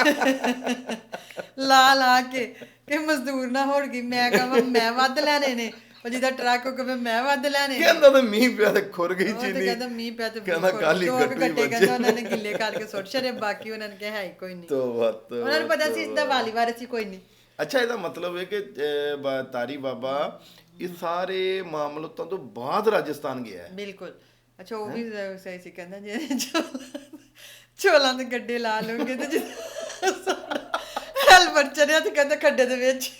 Speaker 2: ਲਾ ਲਾ ਕੇ ਕਿ ਮਜ਼ਦੂਰ ਨਾ ਹੋੜ ਗਈ ਮੈਂ ਕਹਾਂ ਮੈਂ ਵੱਧ ਲੈਣੇ ਨੇ। ਉਹ ਜਿਹਦਾ ਟਰੱਕ ਉਹ ਕਹੇ ਮੈਂ ਵੱਧ ਲੈਣੇ
Speaker 1: ਕਹਿੰਦਾ ਤਾਂ ਮੀਂਹ ਪਿਆ ਤੇ ਖੁਰ ਗਈ
Speaker 2: ਉਹ ਤੇ
Speaker 1: ਚੀਨੀ।
Speaker 2: ਕਹਿੰਦਾ ਮੀਂਹ ਪਿਆ ਤੇ
Speaker 1: ਕਹਿੰਦਾ ਕੱਲ੍ਹ ਹੀ
Speaker 2: ਦੋ ਕੁ
Speaker 1: ਗੱਟੂ।
Speaker 2: ਕਹਿੰਦਾ ਉਹਨਾਂ ਨੇ ਗਿੱਲੇ ਕਰਕੇ ਸੁੱਟ ਛੜੇ ਬਾਕੀ ਉਹਨਾਂ ਨੇ ਕਿਹਾ ਹੈ ਕੋਈ ਨਹੀਂ।
Speaker 1: ਤੋ ਵਤ
Speaker 2: ਉਹਨਾਂ ਨੂੰ ਪਤਾ ਸੀ ਇਸ ਦਾ ਵਾਲੀ ਵਾਰ ਸੀ ਕੋਈ ਨਹੀਂ।
Speaker 1: ਅੱਛਾ ਇਹਦਾ ਮਤਲਬ ਹੈ ਕਿ ਤਾਰੀ ਬਾਬਾ ਇਹ ਸਾਰੇ ਮਾਮਲਤਾਂ ਤੋਂ ਬਾਅਦ ਰਾਜਸਥਾਨ ਗਿਆ ਹੈ।
Speaker 2: ਬਿਲਕੁਲ। ਅੱਛਾ ਉਹ ਵੀ ਸਹੀ ਸੀ ਕਹਿੰਦਾ ਜੇ ਚੋਲਾਂ- ਦੇ ਗੱਡੇ ਲਾ ਲਓਗੇ ਤੇ ਹੈਲਮਟ ਚੜਿਆ ਤੇ ਕਹਿੰਦਾ ਖੱਡੇ ਦੇ ਵਿੱਚ।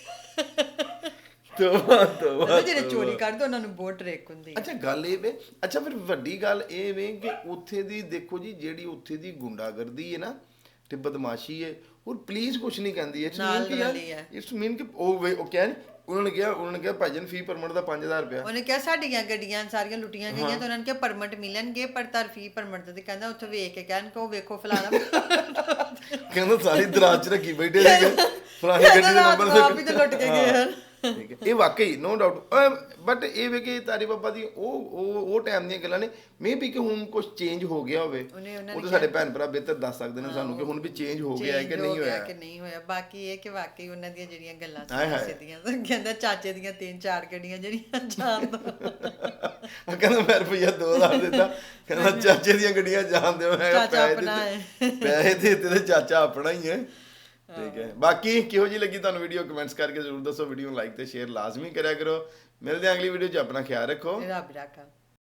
Speaker 1: ਤੋ ਤੋ
Speaker 2: ਕਹਿੰਦਾ ਜਿਹੜੇ ਚੋਰੀ ਕਰਦੇ ਉਹਨਾਂ ਨੂੰ ਬਹੁਤ ਰੇਕ ਹੁੰਦੀ ਹੈ।
Speaker 1: ਅੱਛਾ ਗੱਲ ਇਹ ਵੇ ਅੱਛਾ ਫਿਰ ਵੱਡੀ ਗੱਲ ਇਹ ਵੇ ਕਿ ਉੱਥੇ ਦੀ ਦੇਖੋ ਜੀ ਜਿਹੜੀ ਉੱਥੇ ਦੀ ਗੁੰਡਾਗਰਦੀ ਹੈ ਨਾ ਤੇ ਬਦਮਾਸ਼ੀ ਹੈ ਹੋਰ ਪੁਲਿਸ ਕੁਛ ਨਹੀਂ ਕਹਿੰਦੀ ਇਟਸ ਮੀਨ ਕਿ ਯਾਰ। ਇਟਸ ਮੀਨ ਕਿ ਉਹ ਵੇ ਉਹ ਕਹਿ ਉਹਨਾਂ ਨੇ ਕਿਹਾ ਉਹਨਾਂ ਨੇ ਕਿਹਾ ਭਾਜਨ ਫੀ ਪਰਮਿਟ ਦਾ 5000 ਰੁਪਇਆ।
Speaker 2: ਉਹਨੇ ਕਿਹਾ ਸਾਡੀਆਂ ਗੱਡੀਆਂ ਸਾਰੀਆਂ ਲੁੱਟੀਆਂ ਗਈਆਂ ਤੇ ਉਹਨਾਂ ਨੇ ਕਿਹਾ ਪਰਮਿਟ ਮਿਲਣਗੇ ਪਰ ਤਰਫੀ ਪਰਮਿਟ ਤੇ ਕਹਿੰਦਾ ਉੱਥੇ ਵੇਖ ਕੇ ਕਹਿਣ ਕਿ ਉਹ ਵੇਖੋ ਫਲਾਣਾ
Speaker 1: ਕਹਿੰਦਾ ਸਾਰੀ ਦਰਾਜ ਚ ਰੱਖੀ ਬੈਠੇ ਸੀਗੇ। ਫਲਾਣੀ ਗੱਡੀ ਦੇ ਨੰਬਰ
Speaker 2: ਨੂੰ ਆਪ ਹੀ ਤੇ ਲੁੱਟ ਕੇ ਗਏ ਹਨ।
Speaker 1: ਠੀਕ ਹੈ। ਇਹ ਵਾਕਈ ਨੋ ਡਾਊਟ ਬਟ ਇਹ ਵੇ ਕਿ ਤਾਰੀ ਬਾਬਾ ਦੀ ਉਹ ਉਹ ਉਹ ਟਾਈਮ ਦੀਆਂ ਗੱਲਾਂ ਨੇ। ਮੇ ਵੀ ਕਿ ਹੁਣ ਕੁਝ ਚੇਂਜ ਹੋ ਗਿਆ ਹੋਵੇ।
Speaker 2: ਉਹਨੇ- ਉਹਨਾਂ
Speaker 1: ਉਹ
Speaker 2: ਨੇ
Speaker 1: ਤਾਂ ਸਾਡੇ ਭੈਣ ਭਰਾ ਬਿਹਤਰ ਦੱਸ ਸਕਦੇ ਨੇ ਸਾਨੂੰ ਕਿ ਹੁਣ ਵੀ ਚੇਂਜ ਹੋ ਗਿਆ ਹੈ ਕਿ ਨਹੀਂ
Speaker 2: ਹੋ
Speaker 1: ਹੋਇਆ।
Speaker 2: ਕਿ ਨਹੀਂ ਹੋਇਆ। ਬਾਕੀ ਇਹ ਕਿ ਵਾਕਈ ਉਹਨਾਂ ਦੀਆਂ ਜਿਹੜੀਆਂ ਗੱਲਾਂ
Speaker 1: ਹਾਏ
Speaker 2: ਸੀ
Speaker 1: ਹਾਏ।
Speaker 2: ਸਿੱਧੀਆਂ ਕਹਿੰਦਾ ਚਾਚੇ ਦੀਆਂ ਤਿੰਨ ਚਾਰ ਗੱਡੀਆਂ ਜਿਹੜੀਆਂ ਜਾਣ ਦੋ।
Speaker 1: ਆ ਕਹਿੰਦਾ ਮੈਂ ਰੁਪਈਆ 2000 ਦਿੱਤਾ। ਕਹਿੰਦਾ ਚਾਚੇ ਦੀਆਂ ਗੱਡੀਆਂ ਜਾਣਦੇ ਹੋ
Speaker 2: ਚਾਚਾ
Speaker 1: ਪੈਸੇ
Speaker 2: ਆਪਣਾ
Speaker 1: ਦਿੱਤੇ- ਪੈਸੇ ਦੇ ਦਿੱਤੇ ਤੇ ਚਾਚਾ ਆਪਣਾ ਹੀ ਹੈ। ਠੀਕ ਹੈ। ਬਾਕੀ ਕਿਹੋ ਜੀ ਲੱਗੀ ਤੁਹਾਨੂੰ ਵੀਡੀਓ ਕਮੈਂਟਸ ਕਰਕੇ ਜ਼ਰੂਰ ਦੱਸੋ। ਵੀਡੀਓ ਨੂੰ ਲਾਈਕ ਤੇ ਸ਼ੇਅਰ ਲਾਜ਼ਮੀ ਕਰਿਆ ਕਰੋ। ਮਿਲਦੇ ਹਾਂ ਅਗਲੀ ਵੀਡੀਓ 'ਚ। ਆਪਣਾ ਖਿਆਲ ਰੱਖੋ।
Speaker 2: ਰੱਬ ਰਾਖਾ